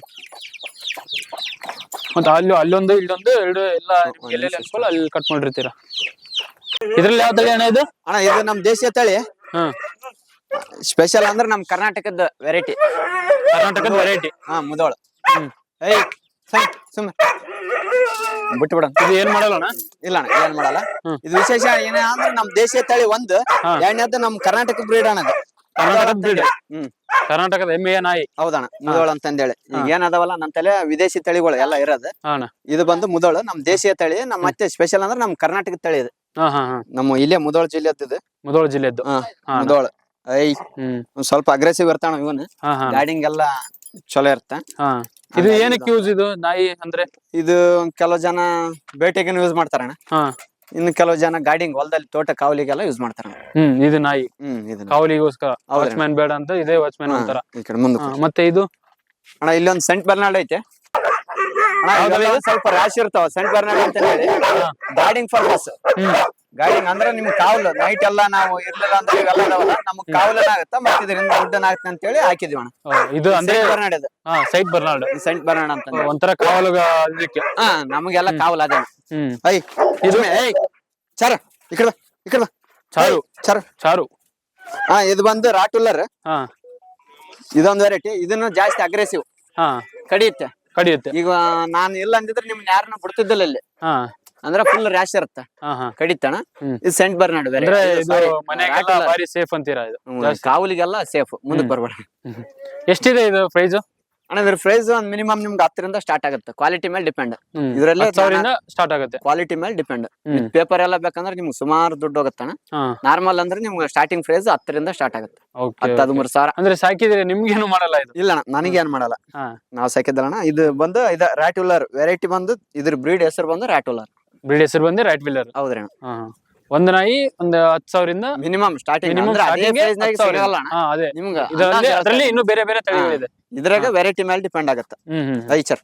ಮತ್ತೆ ಅಲ್ಲಿ ಅಲ್ಲೊಂದು ಇಲ್ಲೊಂದು ಎರಡು ಎಲ್ಲ ನಿಮ್ಗೆ ಎಲ್ಲೆಲ್ಲಿ ಅಲ್ಲಿ ಕಟ್ ಮಾಡಿರ್ತೀರಾ? ಇದ್ರಲ್ಲಿ ಯಾವ ತಳಿ ಅಣ್ಣ ಇದು?
ಅಣ್ಣ ಇದು ನಮ್ ದೇಶೀಯ ತಳಿ.
ಹಾ.
ಸ್ಪೆಷಲ್ ಅಂದ್ರೆ ನಮ್ ಕರ್ನಾಟಕದ ವೆರೈಟಿ
ಕರ್ನಾಟಕದ ವೆರೈಟಿ
ಹಾ ಮುದೋಳ.
ಹ್ಮ್.
ಏಯ್ ಸುಮ್ಮ ಬಿಟ್ಟು ಬಿಡ
ಇದು ಏನ್ ಮಾಡಲ್ಲ
ಇಲ್ಲ ಅಣ್ಣ ಏನ್ ಮಾಡಲ್ಲ. ಇದು ವಿಶೇಷ ಏನ ಅಂದ್ರೆ ನಮ್ ದೇಶೀಯ ತಳಿ ಒಂದ್.
ಹಾ.
ಎರಡನೇದು ನಮ್ ಕರ್ನಾಟಕ ಬ್ರೀಡ್ ಅಣ್ಣ ಕರ್ನಾಟಕ
ಕರ್ನಾಟಕದ.
ಹ್ಮ್.
ಕರ್ನಾಟಕದ ಎಮ್ಮೆಯ ನಾಯಿ.
ಹೌದಣ್ಣ ಮುದೋಳ ಅಂತಂದೇಳಿ ಈಗ ಏನದಾವಲ್ಲ ನಮ್ ತಲೆ ವಿದೇಶಿ ತಳಿಗಳು ಎಲ್ಲ ಇರೋದು. ಇದು ಬಂದು ಮುದೋಳು ನಮ್ ದೇಶೀಯ ತಳಿ ನಮ್ ಮತ್ತೆ ಸ್ಪೆಷಲ್ ಅಂದ್ರೆ ನಮ್ ಕರ್ನಾಟಕ ತಳಿ ಇದು. ನಮ್ಮ ಇಲ್ಲೇ ಮುದೋಳ ಜಿಲ್ಲೆದ್ದು
ಮುಧೋಳ ಜಿಲ್ಲೆದ್ದು.
ಮುದೋಳ. ಐ ಸ್ವಲ್ಪ ಅಗ್ರೆಸಿವ್ ಇರ್ತಾನ ಇವನು. ಎಲ್ಲ ಚಲೋ ಇರುತ್ತೆ.
ಹಾ. ಇದು ಏನಕ್ಕೆ ಯೂಸ್ ಇದು ನಾಯಿ ಅಂದ್ರೆ?
ಇದು ಕೆಲವು ಜನ ಬೇಟೆಗೆ ಯೂಸ್ ಮಾಡ್ತಾರಣ್ಣ
ಹಾ.
ಇನ್ನು ಕೆಲವು ಜನ ಗಾಡಿಂಗ್ ಹೊಲದಲ್ಲಿ ತೋಟ ಕಾವಲಿಗೆಲ್ಲ ಯೂಸ್ ಮಾಡ್ತಾರೆ
ಹ್ಮ್ ಇದು ನಾಯಿ.
ಹ್ಮ್ ಇದನ್ನ
ಕಾವಲಿಗೋಸ್ಕರ.
ವಾಚ್
ವಾಚ್ಮ್ಯಾನ್ ಬೇಡ ಅಂತ ಇದೇ ವಾಚ್ಮ್ಯಾನ್
ಮ್ಯಾನ್
ಅಂತಾರ.
ಈ ಕಡೆ
ಹಾ, ಮತ್ತೆ ಇದು?
ಅಣ್ಣ ಇಲ್ಲೊಂದು ಸೆಂಟ್ ಬರ್ನಾಡ್ ಐತೆ. ಅಣ್ಣ ಇವೆಲ್ಲ ಸ್ವಲ್ಪ ರಾಶಿ ಇರ್ತಾವ. ಸೆಂಟ್ ಬರ್ನಾಡ್ ಅಂತ ಹೇಳಿ ಗಾಡಿಂಗ್ ಪರ್ಪಸ್
ಹ್ಮ್.
ಗಾಡಿಂಗ್ ಅಂದ್ರೆ ನಿಮ್ಗೆ ಕಾವಲು. ನೈಟ್ ಎಲ್ಲ ನಾವು ಇರ್ಲಿಲ್ಲ ಅಂದ್ರೆ ಇವೆಲ್ಲ ಅದಾವಲ್ಲ ನಮಗ್ ಕಾವಲನ ಆಗುತ್ತ? ಮತ್ತೆ ಇದರಿಂದ ದುಡ್ಡನ್ ಆಗುತ್ತೆ ಅಂತ ಹೇಳಿ ಹಾಕಿದ್ವಿ ಅಣ್ಣ.
ಇದು ಅಂದ್ರೆ
ಸೆಂಟ್ ಬರ್ನಾಡ್ ಇದು
ಹಾ ಸೈಟ್ ಬರ್ನಾಡ್
ಸೆಂಟ್ ಬರ್ನಾಡ್ ಅಂತ.
ಒಂಥರ ಕಾವಲು ಇದಕ್ಕೆ
ಹಾ ನಮಗೆಲ್ಲ ಕಾವಲ್ ಅದೇ
ಹ್ಮ್.
ಐ ಇದು ಏಯ್ ಚರ ಇಕಡ ಕಡೆ ಬಾ, ಈ ಕಡೆ ಬಾ.
ಚಾರು.
ಚರ.
ಚಾರು.
ಹಾ ಇದು ಬಂದು ರಾಟುಲ್ಲರ್.
ಹಾ.
ಇದೊಂದು ವೆರೈಟಿ ಇದನ್ನ ಜಾಸ್ತಿ ಅಗ್ರೆಸಿವ್
ಹಾ.
ಕಡಿಯುತ್ತೆ.
ಕಡಿಯುತ್ತೆ.
ಈಗ ನಾನು ಇಲ್ಲ ಅಂದಿದ್ರೆ ನಿಮ್ನ ಯಾರನ್ನ ಬಿಡ್ತಿದ್ದಿಲ್ಲ ಇಲ್ಲಿ.
ಹಾ.
ಅಂದ್ರೆ ಫುಲ್ ರ್ಯಾಶ್ ಇರುತ್ತೆ. ಕಡಿತಣ ಇದು ಸೆಂಟ್ ಬರ್ನಾಡ್
ಬೇರೆ. ಸೇಫ್ ಅಂತೀರಾ ಇದು.
ಕಾವಲಿಗೆಲ್ಲ ಸೇಫ್ ಮುಂದಕ್ಕೆ ಬರ್ಬೇಡ.
ಎಷ್ಟಿದೆ ಇದು ಪ್ರೈಸ್
ಅಣ್ಣ ಇದ್ರ ಪ್ರೈಸ್ ಒಂದ್ ಮಿನಿಮಮ್ ನಿಮ್ಗೆ ಹತ್ತರಿಂದ ಸ್ಟಾರ್ಟ್ ಆಗುತ್ತೆ. ಕ್ವಾಲಿಟಿ ಮೇಲೆ ಡಿಪೆಂಡ್ ಇದ್ರಲ್ಲಿ
ಸಾವಿರದಿಂದ ಸ್ಟಾರ್ಟ್ ಆಗುತ್ತೆ.
ಕ್ವಾಲಿಟಿ ಮೇಲೆ ಡಿಪೆಂಡ್ ಪೇಪರ್ ಎಲ್ಲ ಬೇಕಂದ್ರೆ ನಿಮ್ಗೆ ಸುಮಾರು ದುಡ್ಡು ಹೋಗುತ್ತಣ್ಣ
ಹಾ.
ನಾರ್ಮಲ್ ಅಂದ್ರೆ ನಿಮ್ಗೆ ಸ್ಟಾರ್ಟಿಂಗ್ ಪ್ರೈಸ್ ಹತ್ತರಿಂದ ಸ್ಟಾರ್ಟ್ ಆಗುತ್ತೆ. ಹತ್ತು ಹದಿಮೂರು ಸಾವಿರ.
ಅಂದ್ರೆ ಸಾಕಿದ್ರೆ ನಿಮ್ಗೇನು ಮಾಡಲ್ಲ ಇದು?
ಇಲ್ಲ ಅಣ್ಣ ನನಗೇನ್ ಮಾಡಲ್ಲ. ನಾವು ಸಾಕಿದ್ದಲ್ಲಣ್ಣ ಇದು ಬಂದು ಇದ ರ್ಯಾಟ್ಯುಲರ್ ವೆರೈಟಿ ಬಂದು ಇದ್ರ ಬ್ರೀಡ್ ಹೆಸರು ಬಂದು ರ್ಯಾಟ್ಯುಲರ್
ಬ್ರೀಡ್ ಹೆಸರು ಬಂದು ರೈಟ್ ವೀಲರ್
ಹೌದ್ರಿ.
ಒಂದ್ ನಾಯಿ ಒಂದ್ ಹತ್ ಸಾವಿರದಿಂದ
ಮಿನಿಮಮ್ ಸ್ಟಾರ್ಟಿಂಗ್ ಇನ್ನು ಅದೇ
ಹಾ
ನಿಮ್ಗೆ
ಇದರಲ್ಲಿ ಅದರಲ್ಲಿ ಇನ್ನೂ ಬೇರೆ ಬೇರೆ ತಳಿಗಳಿದೆ.
ಇದ್ರಾಗ ವೆರೈಟಿ ಮೇಲೆ ಡಿಪೆಂಡ್ ಆಗುತ್ತೆ.
ಹ್ಮ್ ಹ್ಮ್
ಐಚರ್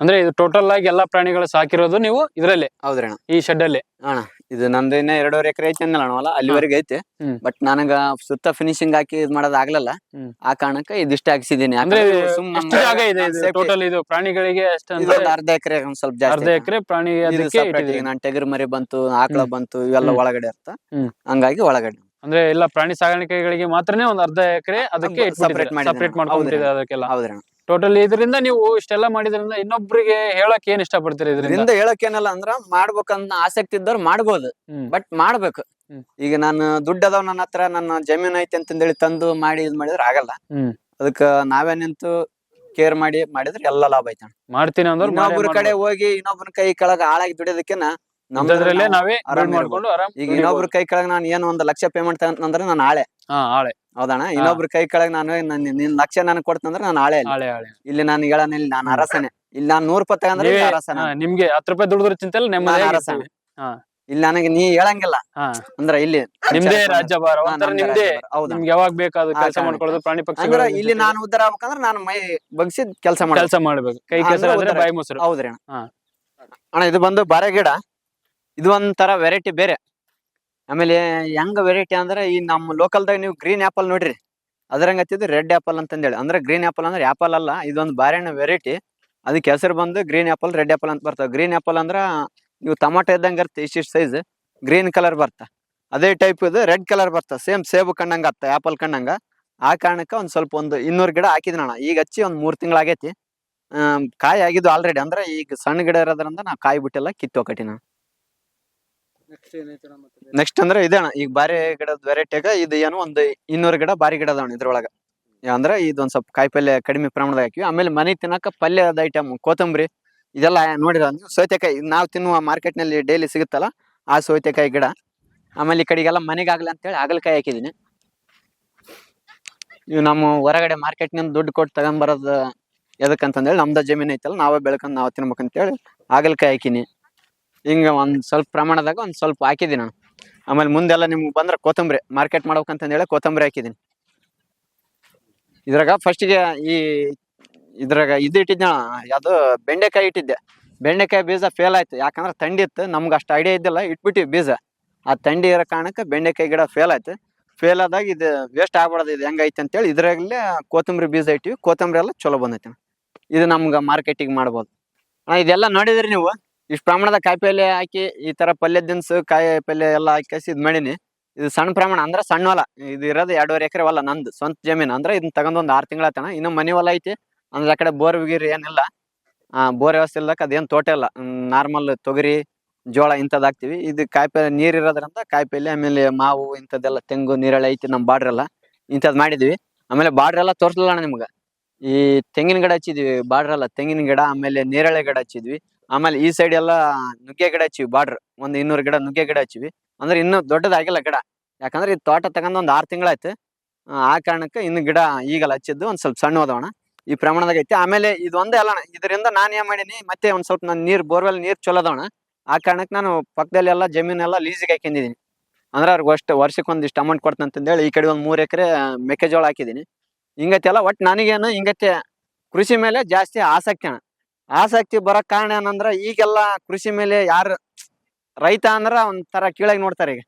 ಅಂದ್ರೆ ಇದು ಟೋಟಲ್ ಆಗಿ ಎಲ್ಲಾ ಪ್ರಾಣಿಗಳು ಸಾಕಿರೋದು ನೀವು ಇದ್ರಲ್ಲಿ?
ಹೌದ್ರಿ ಅಣ್ಣ.
ಈ ಶೆಡ್ ಅಲ್ಲಿ?
ಅಣ್ಣ ಇದು ನಂದು ಇನ್ನ ಎರಡೂವರೆ ಎಕರೆ ಐತಿ ಅಂದಲ್ಲ ಅಲ್ಲಿವರೆಗೆ ಐತೆ.
ಹ್ಮ್.
ಬಟ್ ನನಗ ಸುತ್ತ ಫಿನಿಶಿಂಗ್ ಹಾಕಿ ಇದ್ ಮಾಡೋದ್ ಆಗ್ಲಲ್ಲ.
ಹ್ಮ್.
ಆ ಕಾರಣಕ್ಕೆ ಇದಿಷ್ಟ ಹಾಕ್ಸಿದೀನಿ
ಅಂದ್ರೆ
ಯಾಕಂದ್ರೆ ಸುಮ್ನೆ
ಎಷ್ಟು ಜಾಗ ಇದೆ ಇದು?
safety-
ಟೋಟಲ್ ಇದು ಪ್ರಾಣಿಗಳಿಗೆ ಎಷ್ಟು ಅಂದ್ರೆ
ಇದೊಂದು ಅರ್ಧ ಎಕರೆ ಒಂದ್ ಸ್ವಲ್ಪ ಜಾಸ್ತಿ
ಅರ್ಧ ಎಕರೆ ಪ್ರಾಣಿ
ಇದು
ಅದಕ್ಕೆ
separate
ಇಟ್ಟಿದ್ದೀರಿ.
ಈಗ ನಾನ್ ಟೆಗರ್ ಮರಿ ಬಂತು ಆಕಳ
ಹ್ಮ್.
ಬಂತು ಇವೆಲ್ಲ
ಹ್ಮ್.
ಒಳಗಡೆ ಇರ್ತ.
ಹ್ಮ್.
ಹಂಗಾಗಿ ಒಳಗಡೆ.
ಅಂದ್ರೆ ಎಲ್ಲ ಪ್ರಾಣಿ ಸಾಗಾಣಿಕೆಗಳಿಗೆ ಮಾತ್ರನೇ ಒಂದ್ ಅರ್ಧ ಎಕರೆ ಅದಕ್ಕೆ ಸಪರೇಟ್. ಸಪರೇಟ್ ಅದಕ್ಕೆಲ್ಲ?
ಹೌದ್ರಿ ಅಣ್ಣ.
ಟೋಟಲ್ ಇದರಿಂದ ನೀವು ಇಷ್ಟೆಲ್ಲ ಮಾಡಿದ್ರಿಂದ ಇನ್ನೊಬ್ರಿಗೆ ಹೇಳಕ್ ಏನ್ ಇಷ್ಟಪಡ್ತೀರಿ ಇದರಿಂದ?
ಇದರಿಂದ ಹೇಳಕ್ ಏನಲ್ಲ ಅಂದ್ರ ಮಾಡ್ಬೇಕಂತ ಆಸಕ್ತಿ ಇದ್ದವ್ರು ಮಾಡ್ಬೋದು. ಬಟ್ ಮಾಡ್ಬೇಕು. ಈಗ ನಾನು ದುಡ್ಡು ಅದಾವ ನನ್ನ ಹತ್ರ ನನ್ನ ಜಮೀನ್ ಐತಿ ಅಂತಂದೇಳಿ ತಂದು ಮಾಡಿ ಇದ್ ಮಾಡಿದ್ರೆ ಆಗಲ್ಲ. ಅದಕ್ಕ ನಾವೇ ನಿಂತು ಕೇರ್ ಮಾಡಿ ಮಾಡಿದ್ರೆ ಎಲ್ಲ ಲಾಭ ಐತೆ
ಮಾಡ್ತೀನಿ ಅಂದ್ರೆ
ಇನ್ನೊಬ್ರ ಕಡೆ ಹೋಗಿ ಇನ್ನೊಬ್ರ ಕೈ ಕೆಳಗ ಹಾಳಾಗಿ ದುಡಿಯೋದಕ್ಕಿನ
ನಮ್ದ್ರಲ್ಲೇ ನಾವೇ
ಆರಾಮ್
ಮಾಡ್ಕೊಂಡು
ಈಗ ಇನ್ನೊಬ್ರ ಕೈ ಕೆಳಗ ನಾನು ಏನು ಒಂದ್ ಲಕ್ಷ ಪೇಮೆಂಟ್ ತಗಂತಂದ್ರೆ ನಾನು ಆಳೆ.
ಹಾ ಆಳೆ.
ಹೌದಣ್ಣ? ಇನ್ನೊಬ್ರು ಕೈ ಕೆಳಗ ನಾನು ನನ್- ನಿನ್ ಲಕ್ಷ ನನಗ್ ಕೊಡ್ತಂದ್ರೆ ನಾನು ಆಳೆ ಇಲ್ಲಿ ನಾನು ಹೇಳನ ಇಲ್ಲಿ ನಾನು ಅರಸನೆ. ಇಲ್ಲಿ ನಾನು ನೂರ್ ರೂಪಾಯಿ ತಗಂದ್ರೆ
ನೀವೇ-
ಅರಸನ.
ಹಾ, ನಿಮ್ಗೆ ಹತ್ತು ರೂಪಾಯಿ ದುಡಿದ್ರ ಚಿಂತೆಲ್ಲ ನೆಮ್ಮದಿ
ಅರಸನ. ಅರಸ. ಇಲ್ಲಿ ನನಗೆ ನೀ ಹೇಳಂಗಿಲ್ಲ.
ಅಂದ್ರೆ
ಅಂದ್ರ ಇಲ್ಲಿ
ನಿಮ್ದೇ ರಾಜ್ಯಭಾರ
ಹಾ,
ಒಂಥರ
ನಮ್ದೇ. ಹೌದಾ?
ನಿಮ್ಗೆ ಯಾವಾಗ ಬೇಕಾದ
ಆ
ಕೆಲಸ
ಕಾರಣಕ್ಕೆ.
ಮಾಡ್ಕೊಳ್ಳೋದು ಪ್ರಾಣಿ
ಅಂದ್ರ
ಪಕ್ಷಿ
ಇಲ್ಲಿ ನಾನು ಉದ್ದಾರ ಆಗ್ಬೇಕಂದ್ರ ನಾನು ಮೈ ಬಗ್ಸಿದ್ ಕೆಲಸ ಮಾಡ
ಕೆಲಸ ಮಾಡ್ಬೇಕು. ಕೈ
ಅಂದ್ರೆ
ಕೆಸರು ಆದ್ರೆ
ಉದ್ದಾರ
ಬಾಯಿ ಮೊಸರು.
ಹೌದ್ರಿ ಅಣ್ಣ.
ಹಾ.
ಅಣ್ಣ ಇದು ಬಂದು ಬಾರೆ ಗಿಡ. ಇದು ಒಂಥರ ವೆರೈಟಿ ಬೇರೆ. ಆಮೇಲೆ ಹೆಂಗ ವೆರೈಟಿ ಅಂದ್ರೆ ಈ ನಮ್ಮ ಲೋಕಲ್ದಾಗ ನೀವು ಗ್ರೀನ್ ಆಪಲ್ ನೋಡ್ರಿ. ಅದ್ರಂಗ ಹತ್ತಿದ್ದು ರೆಡ್ ಆಪಲ್ ಅಂತಂದೇಳಿ. ಅಂದ್ರೆ ಗ್ರೀನ್ ಆಪಲ್ ಅಂದ್ರೆ ಆಪಲ್ ಅಲ್ಲ, ಇದೊಂದು ಬಾರೆಹಣ್ಣು ವೆರೈಟಿ ಅದಕ್ಕೆ ಹೆಸರು ಬಂದು ಗ್ರೀನ್ ಆಪಲ್ ರೆಡ್ ಆಪಲ್ ಅಂತ ಬರ್ತಾವ. ಗ್ರೀನ್ ಆಪಲ್ ಅಂದ್ರ ನೀವು ಟಮಾಟೊ ಇದ್ದಂಗೆ ಇರುತ್ತೆ ಇಷ್ಟಿಷ್ಟು ಸೈಜ್ ಗ್ರೀನ್ ಕಲರ್ ಬರ್ತ. ಅದೇ ಟೈಪ್ ಇದು ರೆಡ್ ಕಲರ್ ಬರ್ತ. ಸೇಮ್ ಸೇಬು ಕಣ್ಣಂಗ ಅತ್ತ ಆಪಲ್ ಕಣ್ಣಂಗ ಆ ಕಾರಣಕ್ಕೆ ಒಂದು ಸ್ವಲ್ಪ ಒಂದು ಇನ್ನೂರು ಗಿಡ ಹಾಕಿದ್ನಣ್ಣ ಈಗ ಹಚ್ಚಿ ಒಂದು ಮೂರ್ ತಿಂಗಳಾಗೈತಿ ಕಾಯಿ ಆಗಿದ್ದು ಆಲ್ರೆಡಿ ಅಂದ್ರೆ ಈಗ ಸಣ್ಣ ಗಿಡ ಇರೋದ್ರಿಂದ ನಾವು ಕಾಯಿ ಬಿಟ್ಟಿಲ್ಲ ನೆಕ್ಸ್ಟ್ ಅಂದ್ರೆ ಇದೆ ಅಣ್ಣ ಈಗ ಬಾರಿ ಗಿಡದ ವೆರೈಟಿಯಾಗ ಇದು ಏನು ಒಂದು ಇನ್ನೂರು ಗಿಡ ಬಾರಿ ಗಿಡ ಅದಾವಣ ಇದ್ರೊಳಗ. ಅಂದ್ರೆ ಇದೊಂದ್ ಸ್ವಲ್ಪ ಕಾಯಿ ಪಲ್ಯ ಕಡಿಮೆ ಪ್ರಮಾಣದಾಗ ಹಾಕಿವಿ. ಆಮೇಲೆ ಮನೆ ತಿನ್ನಕ ಪಲ್ಯದ ಐಟಮ್ ಕೊತ್ತಂಬರಿ ಇದೆಲ್ಲ ನೋಡಿರ ನೀವು? ಸೌತೆಕಾಯಿ ನಾವು ತಿನ್ನುವ ಮಾರ್ಕೆಟ್ನಲ್ಲಿ ಡೈಲಿ ಸಿಗುತ್ತಲ್ಲ ಆ ಸೌತೆಕಾಯಿ ಗಿಡ. ಆಮೇಲೆ ಈ ಕಡೆಗೆಲ್ಲ ಮನೆಗೆ ಆಗ್ಲಿ ಅಂತೇಳಿ ಹಾಗಲಕಾಯಿ ಹಾಕಿದೀನಿ. ಇವು ನಮ್ಮ ಹೊರಗಡೆ ಮಾರ್ಕೆಟ್ನಿಂದ ದುಡ್ಡು ಕೊಟ್ಟು ತಗೊಂಬರೋದು ಎದಕ್ಕಂತಂದೇಳಿ ನಮ್ದ ಜಮೀನ್ ಐತಲ್ಲ ನಾವೇ ಬೆಳ್ಕೊಂಡ್ ನಾವ್ ತಿನ್ಬೇಕಂತೇಳಿ ಹಾಗಲಕಾಯಿ ಹಾಕಿನಿ. ಹಿಂಗ ಒಂದ್ ಸ್ವಲ್ಪ ಪ್ರಮಾಣದಾಗ ಒಂದ್ ಸ್ವಲ್ಪ ಹಾಕಿದೀನಿ ನಾನು. ಆಮೇಲೆ ಮುಂದೆಲ್ಲ ನಿಮ್ಗೆ ಬಂದ್ರೆ ಕೊತ್ತಂಬರಿ ಮಾರ್ಕೆಟ್ ಮಾಡ್ಬೇಕಂತಂದೇಳಿ ಕೊತ್ತಂಬರಿ ಹಾಕಿದೀನಿ ಇದ್ರಾಗ ಫಸ್ಟಿಗೆ ಈ ಇದ್ರಾಗ ಇದು ಇಟ್ಟಿದ್ದೆ ಯಾವ್ದು ಬೆಂಡೆಕಾಯಿ ಇಟ್ಟಿದ್ದೆ. ಬೆಂಡೆಕಾಯಿ ಬೀಜ ಫೇಲ್ ಆಯ್ತು. ಯಾಕಂದ್ರೆ ಥಂಡಿ ಇತ್ತು, ನಮ್ಗೆ ಅಷ್ಟು ಐಡಿಯಾ ಇದ್ದಿಲ್ಲ, ಇಟ್ಬಿಟ್ಟಿವಿ ಬೀಜ. ಆ ತಂಡಿ ಇರೋ ಕಾರಣಕ್ಕೆ ಬೆಂಡೆಕಾಯಿ ಗಿಡ ಫೇಲ್ ಆಯ್ತು. ಫೇಲ್ ಆದಾಗ ಇದು ವೇಸ್ಟ್ ಆಗ್ಬಾರ್ದು, ಇದು ಹೆಂಗೈತೆ ಅಂತೇಳಿ ಇದ್ರಾಗಲೇ ಕೊತ್ತಂಬರಿ ಬೀಜ ಇಟ್ಟಿವಿ. ಕೊತ್ತಂಬರಿ ಎಲ್ಲ ಚಲೋ ಬಂದೈತೆ. ಇದು ನಮ್ಗೆ ಮಾರ್ಕೆಟಿಗೆ ಮಾಡ್ಬೋದು. ಇದೆಲ್ಲ ನೋಡಿದ್ರಿ ನೀವು? ಇಷ್ಟು ಪ್ರಮಾಣದ ಕಾಯಿ ಪಲ್ಯ ಹಾಕಿ, ಈ ತರ ಪಲ್ಯ ದಿನಸು ಕಾಯಿ ಪಲ್ಯ ಎಲ್ಲ ಹಾಕಿ ಇದು ಮಾಡೀನಿ. ಇದು ಸಣ್ಣ ಪ್ರಮಾಣ ಅಂದ್ರೆ ಸಣ್ಣ ಹೊಲ. ಇದು ಇರೋದು ಎರಡೂವರೆ ಎಕರೆ ಹೊಲ ನಂದು, ಸ್ವಂತ ಜಮೀನು. ಅಂದ್ರೆ ಇದನ್ನ ತಗೊಂಡ್ ಒಂದು ಆರು ತಿಂಗಳ ಆತನ. ಇನ್ನು ಮನೆ ಹೊಲ ಐತಿ. ಅಂದ್ರೆ ಆ ಕಡೆ ಬೋರ್ ಗೀರ್ ಏನಿಲ್ಲ. ಆ, ಬೋರ್ ವ್ಯವಸ್ಥೆ ಇಲ್ಲದಕ್ಕೆ ಅದೇನು ತೋಟ ಇಲ್ಲ. ನಾರ್ಮಲ್ ತೊಗರಿ, ಜೋಳ ಇಂಥದ್ದು ಹಾಕ್ತಿವಿ. ಇದು ಕಾಯಿ ಪಲ್ಯ ನೀರ್ ಇರೋದ್ರಿಂದ ಕಾಯಿ ಪಲ್ಯ ಆಮೇಲೆ ಮಾವು ಇಂಥದ್ದೆಲ್ಲ ತೆಂಗು ನೀರಳೆ ಐತಿ ನಮ್ಮ ಬಾರ್ಡ್ರ್ ಎಲ್ಲ. ಇಂಥದ್ದು ಮಾಡಿದ್ವಿ. ಆಮೇಲೆ ಬಾರ್ಡ್ರ್ ಎಲ್ಲ ತೋರಿಸಲಿಲ್ಲ ನಿಮ್ಗೆ. ಈ ತೆಂಗಿನ ಗಿಡ ಹಚ್ಚಿದ್ವಿ ಬಾರ್ಡ್ರ್ ಎಲ್ಲ. ತೆಂಗಿನ ಗಿಡ, ಆಮೇಲೆ ನೇರಳೆ ಗಿಡ ಹಚ್ಚಿದ್ವಿ. ಆಮೇಲೆ ಈ ಸೈಡ್ ಎಲ್ಲ ನುಗ್ಗೆ ಗಿಡ ಹಚ್ಚಿವಿ ಬಾರ್ಡ್ರ್ ಒಂದು ಇನ್ನೂರು ಗಿಡ ನುಗ್ಗೆ ಗಿಡ ಹಚ್ಚಿವಿ. ಅಂದ್ರೆ ಇನ್ನೂ ದೊಡ್ಡದಾಗಿಲ್ಲ ಗಿಡ. ಯಾಕಂದ್ರೆ ಈ ತೋಟ ತಗೊಂಡ್ ಒಂದ್ ಆರು ತಿಂಗಳಾಯ್ತು ಆ ಕಾರಣಕ್ಕೆ ಇನ್ನು ಗಿಡ ಈಗಲ್ಲ ಹಚ್ಚಿದ್ದು ಒಂದ್ ಸ್ವಲ್ಪ ಸಣ್ಣ ಹೋದವಣ ಈ ಪ್ರಮಾಣದಾಗ ಐತಿ. ಆಮೇಲೆ ಇದೊಂದೇ ಅಲ್ಲ ಇದರಿಂದ ನಾನು ಏನ್ ಮಾಡೀನಿ, ಮತ್ತೆ ಒಂದ್ ಸ್ವಲ್ಪ ನಾನು ನೀರ್, ಬೋರ್ವೆಲ್ ನೀರ್ ಚಲೋ ಅದಾವಣ. ಆ ಕಾರಣಕ್ಕೆ ನಾನು ಪಕ್ಕದಲ್ಲಿ ಎಲ್ಲ ಜಮೀನೆಲ್ಲ ಲೀಸಿಗೆ ಹಾಕಿಂದಿದೀನಿ ಅಂದ್ರೆ ಅವ್ರಿಗೆ ಅಷ್ಟು ವರ್ಷಕ್ಕೆ ಒಂದಿಷ್ಟು ಅಮೌಂಟ್ ಕೊಡ್ತಂತ ಅಂತಂದೇಳಿ ಈ ಕಡೆ ಒಂದ್ ಮೂರ್ ಎಕರೆ ಮೆಕ್ಕೆಜೋಳ ಹಾಕಿದ್ದೀನಿ. ಹಿಂಗತ್ತೆಲ್ಲ ಒಟ್ಟು ನನಗೇನು ಹಿಂಗತ್ತೆ ಕೃಷಿ ಮೇಲೆ ಜಾಸ್ತಿ ಆಸಕ್ತಿ ಅಣ್ಣ. ಆಸಕ್ತಿ ಬರಕ್ ಕಾರಣ ಏನಂದ್ರ ಈಗೆಲ್ಲ ಕೃಷಿ ಮೇಲೆ ಯಾರು ರೈತ ಅಂದ್ರ ಒಂಥರ ಕೀಳಾಗಿ ನೋಡ್ತಾರೆ ಈಗ.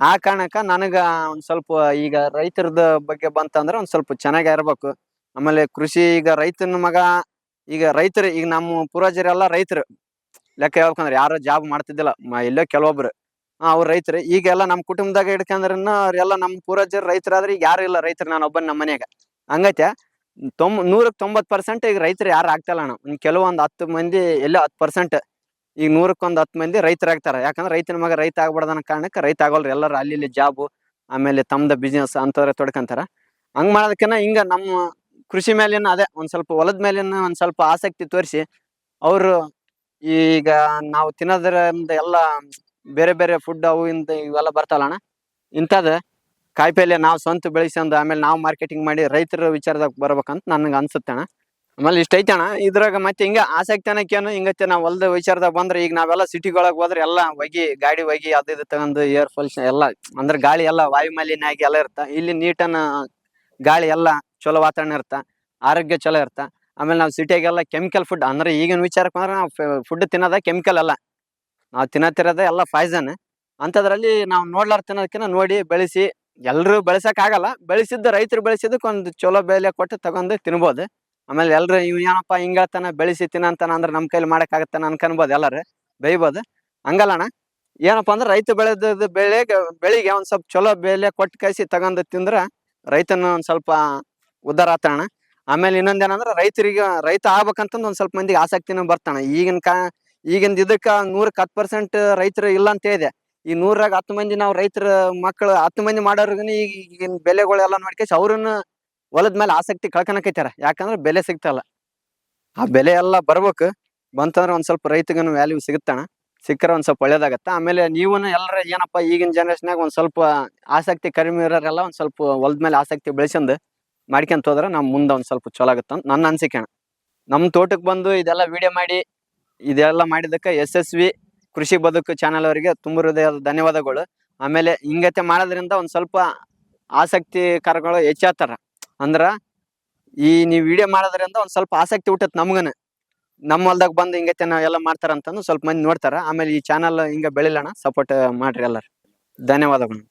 ಆ ಕಾರಣಕ್ಕ ನನಗ ಒಂದ್ ಸ್ವಲ್ಪ ಈಗ ರೈತರದ ಬಗ್ಗೆ ಬಂತಂದ್ರ ಒಂದ್ ಸ್ವಲ್ಪ ಚೆನ್ನಾಗಿ ಇರ್ಬೇಕು. ಆಮೇಲೆ ಕೃಷಿ ಈಗ ರೈತನ ಮಗ ಈಗ ರೈತರು ಈಗ ನಮ್ಮ ಪೂರ್ವಜರೆಲ್ಲ ರೈತರು. ಲೆಕ್ಕ ಹೇಳ್ಬೇಕಂದ್ರೆ ಯಾರು ಜಾಬ್ ಮಾಡ್ತಿದ್ದಿಲ್ಲ. ಎಲ್ಲೋ ಕೆಲವೊಬ್ರು. ಅವ್ರ ರೈತರು. ಈಗೆಲ್ಲ ನಮ್ಮ ಕುಟುಂಬದಾಗ ಹಿಡ್ಕಂದ್ರ ಅವ್ರೆಲ್ಲ ನಮ್ಮ ಪೂರ್ವಜರು ರೈತರಾದ್ರೆ ಈಗ ಯಾರು ಇಲ್ಲ ರೈತರು ನಾನು ಒಬ್ಬನ್ ನಮ್ಮ ಮನೆಯಾಗ. ಹಂಗೈತೆ ತೊಂಬ ನೂರಕ್ಕೆ ತೊಂಬತ್ತು ಪರ್ಸೆಂಟ್ ಈಗ ರೈತರು ಯಾರು ಆಗ್ತಲ್ಲ ಅಣ್ಣ. ಇನ್ನು ಕೆಲವೊಂದು ಹತ್ತು ಮಂದಿ ಎಲ್ಲ ಹತ್ತು ಪರ್ಸೆಂಟ್ ಈಗ ನೂರಕ್ಕೊಂದು ಹತ್ತು ಮಂದಿ ರೈತರಾಗ್ತಾರ ಯಾಕಂದ್ರೆ ರೈತನ ಮಗ ರೈತ ಆಗ್ಬಾರ್ದು ಅನ್ನೋ ಕಾರಣಕ್ಕೆ ರೈತ ಆಗೋಲ್ರಿ. ಎಲ್ಲರೂ ಅಲ್ಲಿ ಇಲ್ಲಿ ಜಾಬು, ಆಮೇಲೆ ತಮ್ದು ಬಿಸ್ನೆಸ್ ಅಂತವ್ರೆ ತೊಡ್ಕೊಂತಾರೆ. ಹಂಗೆ ಮಾಡೋದಕ್ಕಿಂತ ಹಿಂಗೆ ನಮ್ಮ ಕೃಷಿ ಮೇಲಿನ ಅದೇ, ಒಂದು ಸ್ವಲ್ಪ ಹೊಲದ ಮೇಲಿನ ಒಂದು ಸ್ವಲ್ಪ ಆಸಕ್ತಿ ತೋರಿಸಿ, ಅವರು ಈಗ ನಾವು ತಿನ್ನೋದ್ರಿಂದ ಎಲ್ಲ ಬೇರೆ ಬೇರೆ ಫುಡ್ ಅವು ಇಂದ ಇವೆಲ್ಲ ಬರ್ತಾವಲ್ಲ ಅಣ್ಣ. ಇಂಥದ್ದು ಕಾಯಿಪಲ್ಯ ನಾವು ಸ್ವಂತ ಬೆಳೆಸ್ಕೊಂಡು ಆಮೇಲೆ ನಾವು ಮಾರ್ಕೆಟಿಂಗ್ ಮಾಡಿ ರೈತರ ವಿಚಾರದಾಗ ಬರ್ಬೇಕಂತ ನನಗೆ ಅನ್ಸುತ್ತೆ ಅಣ್ಣ. ಆಮೇಲೆ ಇಷ್ಟ ಐತೆ ಅಣ್ಣ. ಇದ್ರಾಗ ಮತ್ತೆ ಹಿಂಗ ಅನ್ನಕ್ಕೇನು ಹಿಂಗತ್ತೆ ನಾವು ಹೊಲ್ದ ವಿಚಾರದಾಗ ಬಂದ್ರೆ ಈಗ ನಾವೆಲ್ಲ ಸಿಟಿಗೊಳಗೆ ಹೋದ್ರೆ ಎಲ್ಲ ಹೊಗಿ, ಗಾಡಿ ಹೊಗಿ ಅದು ಇದು ತಗೊಂಡು ಏರ್ ಪೊಲ್ಯೂಷನ್ ಎಲ್ಲ ಅಂದ್ರೆ ಗಾಳಿ ಎಲ್ಲ ವಾಯು ಮಾಲಿನ್ಯ ಆಗಿ ಎಲ್ಲ ಇರ್ತ. ಇಲ್ಲಿ ನೀಟನ್ನ ಗಾಳಿ ಎಲ್ಲ ಚಲೋ ವಾತಾವರಣ ಇರ್ತ. ಆರೋಗ್ಯ ಚಲೋ ಇರ್ತ. ಆಮೇಲೆ ನಾವು ಸಿಟಿಯಾಗೆಲ್ಲ ಕೆಮಿಕಲ್ ಫುಡ್ ಅಂದ್ರೆ ಈಗಿನ ವಿಚಾರಕ್ಕೆ ಬಂದ್ರೆ ನಾವು ಫುಡ್ ತಿನ್ನೋದ ಕೆಮಿಕಲ್ ಅಲ್ಲ. ನಾವು ತಿನ್ನತ್ತಿರೋದೇ ಎಲ್ಲ ಪಾಯ್ಸನ್ ಅಂಥದ್ರಲ್ಲಿ ನಾವು ನೋಡ್ಲಾರ ತಿನ್ನೋದಕ್ಕಿಂತ ನೋಡಿ ಬೆಳೆಸಿ ಎಲ್ಲರೂ ಬೆಳೆಸಕ್ ಆಗಲ್ಲ ಬೆಳೆಸಿದ್ದು ರೈತರು ಬೆಳೆಸಿದ್ದಕ್ಕೆ ಒಂದು ಚಲೋ ಬೆಲೆ ಕೊಟ್ಟು ತಗೊಂಡು ತಿನ್ಬೋದು. ಆಮೇಲೆ ಎಲ್ರು ಇವ್ ಏನಪ್ಪ ಹಿಂಗ್ ಬೆಳಸಿ ತಿನ್ನಂತಾನ ಅಂದ್ರೆ ನಮ್ಮ ಕೈಲಿ ಮಾಡಕ್ ಅನ್ಕನ್ಬೋದು ಎಲ್ಲರೂ. ಎಲ್ಲಾರು ಬೈಬೋದು ಹಂಗಲ್ಲಣ್ಣ ಏನಪ್ಪ ಅಂದ್ರೆ ರೈತ ಬೆಳೆದ ಬೆಳೆಗೆ ಬೆಳಿಗ್ಗೆ ಒಂದು ಸ್ವಲ್ಪ ಚಲೋ ಬೆಲೆ ಕೊಟ್ಟು ಕೈಸಿ ತಗೊಂಡು ತಿಂದ್ರ ರೈತನ ಒಂದು ಸ್ವಲ್ಪ ಉದ್ದಾರ ಆತಣ್ಣ ಆಮೇಲೆ ಇನ್ನೊಂದೇನಂದ್ರೆ ರೈತರಿಗೆ, ರೈತ ಆಗ್ಬೇಕಂತಂದು ಒಂದು ಸ್ವಲ್ಪ ಮಂದಿಗೆ ಆಸಕ್ತಿನೂ ಬರ್ತಾನ. ಈಗಿನ ಕಾ ಈಗಿನ ಇದಕ್ಕ ನೂರಕ್ಕೆ ಹತ್ತು ಪರ್ಸೆಂಟ್ ರೈತರು ಇಲ್ಲ ಅಂತ ಇದೆ ಈ ನೂರಾಗ ಹತ್ತು ಮಂದಿ ನಾವು ರೈತರ ಮಕ್ಕಳು ಹತ್ತು ಮಂದಿ ಮಾಡೋರ್ಗುನು ಈಗ ಈಗಿನ ಬೆಲೆಗಳೆಲ್ಲ ನೋಡ್ಕೇಸಿ ಅವ್ರನ್ನ ಹೊಲದ ಮೇಲೆ ಆಸಕ್ತಿ ಕಳ್ಕೊಳಕೈತಾರ ಯಾಕಂದ್ರೆ ಬೆಲೆ ಸಿಗ್ತಲ್ಲ. ಆ ಬೆಲೆ ಎಲ್ಲ ಬರ್ಬೇಕು. ಬಂತಂದ್ರೆ ಒಂದ್ ಸ್ವಲ್ಪ ರೈತಗನು ವ್ಯಾಲ್ಯೂ ಸಿಗುತ್ತಣ್ಣ ಸಿಕ್ಕರೆ ಒಂದ್ ಸ್ವಲ್ಪ ಒಳ್ಳೇದಾಗತ್ತ. ಆಮೇಲೆ ನೀವುನು ಎಲ್ಲರ ಏನಪ್ಪ ಈಗಿನ ಜನರೇಷನ್ಯಾಗ ಒಂದ್ ಸ್ವಲ್ಪ ಆಸಕ್ತಿ ಕಡಿಮೆ ಇರೋರೆಲ್ಲ ಒಂದ್ ಸ್ವಲ್ಪ ಹೊಲದ ಮೇಲೆ ಆಸಕ್ತಿ ಬೆಳೆಸಂದು ಮಾಡ್ಕೊಂತ ಹೋದ್ರೆ ನಮ್ ಮುಂದೆ ಒಂದ್ ಸ್ವಲ್ಪ ಚಲೋ ಆಗತ್ತ ಅಂತ ನನ್ನ ಅನ್ಸಿಕೆ ನಮ್ಮ ನಮ್ ತೋಟಕ್ಕೆ ಬಂದು ಇದೆಲ್ಲ ವಿಡಿಯೋ ಮಾಡಿ, ಇದೆಲ್ಲ ಮಾಡಿದಕ್ಕೆ ಎಸ್ ಎಸ್ ವಿ ಕೃಷಿ ಬದುಕು ಚಾನಲ್ ಅವರಿಗೆ ತುಂಬ ಹೃದಯದ ಧನ್ಯವಾದಗಳು. ಆಮೇಲೆ ಹಿಂಗತೆ ಮಾಡೋದ್ರಿಂದ ಒಂದು ಸ್ವಲ್ಪ ಆಸಕ್ತಿಕರಗಳು ಹೆಚ್ಚಾತಾರ ಅಂದ್ರ ಈ ನೀವು ವಿಡಿಯೋ ಮಾಡೋದ್ರಿಂದ ಒಂದು ಸ್ವಲ್ಪ ಆಸಕ್ತಿ ಹುಟ್ಟತ್ ನಮ್ಗನ. ನಮ್ಮ ಹೊಲ್ದಾಗ ಬಂದು ಹಿಂಗತೆ ಎಲ್ಲ ಮಾಡ್ತಾರ ಅಂತಂದು ಸ್ವಲ್ಪ ಮಂದಿ ನೋಡ್ತಾರ. ಆಮೇಲೆ ಈ ಚಾನಲ್ ಹಿಂಗ ಬೆಳಿಲಣ ಸಪೋರ್ಟ್ ಮಾಡ್ರಿ ಎಲ್ಲಾರು. ಧನ್ಯವಾದಗಳು.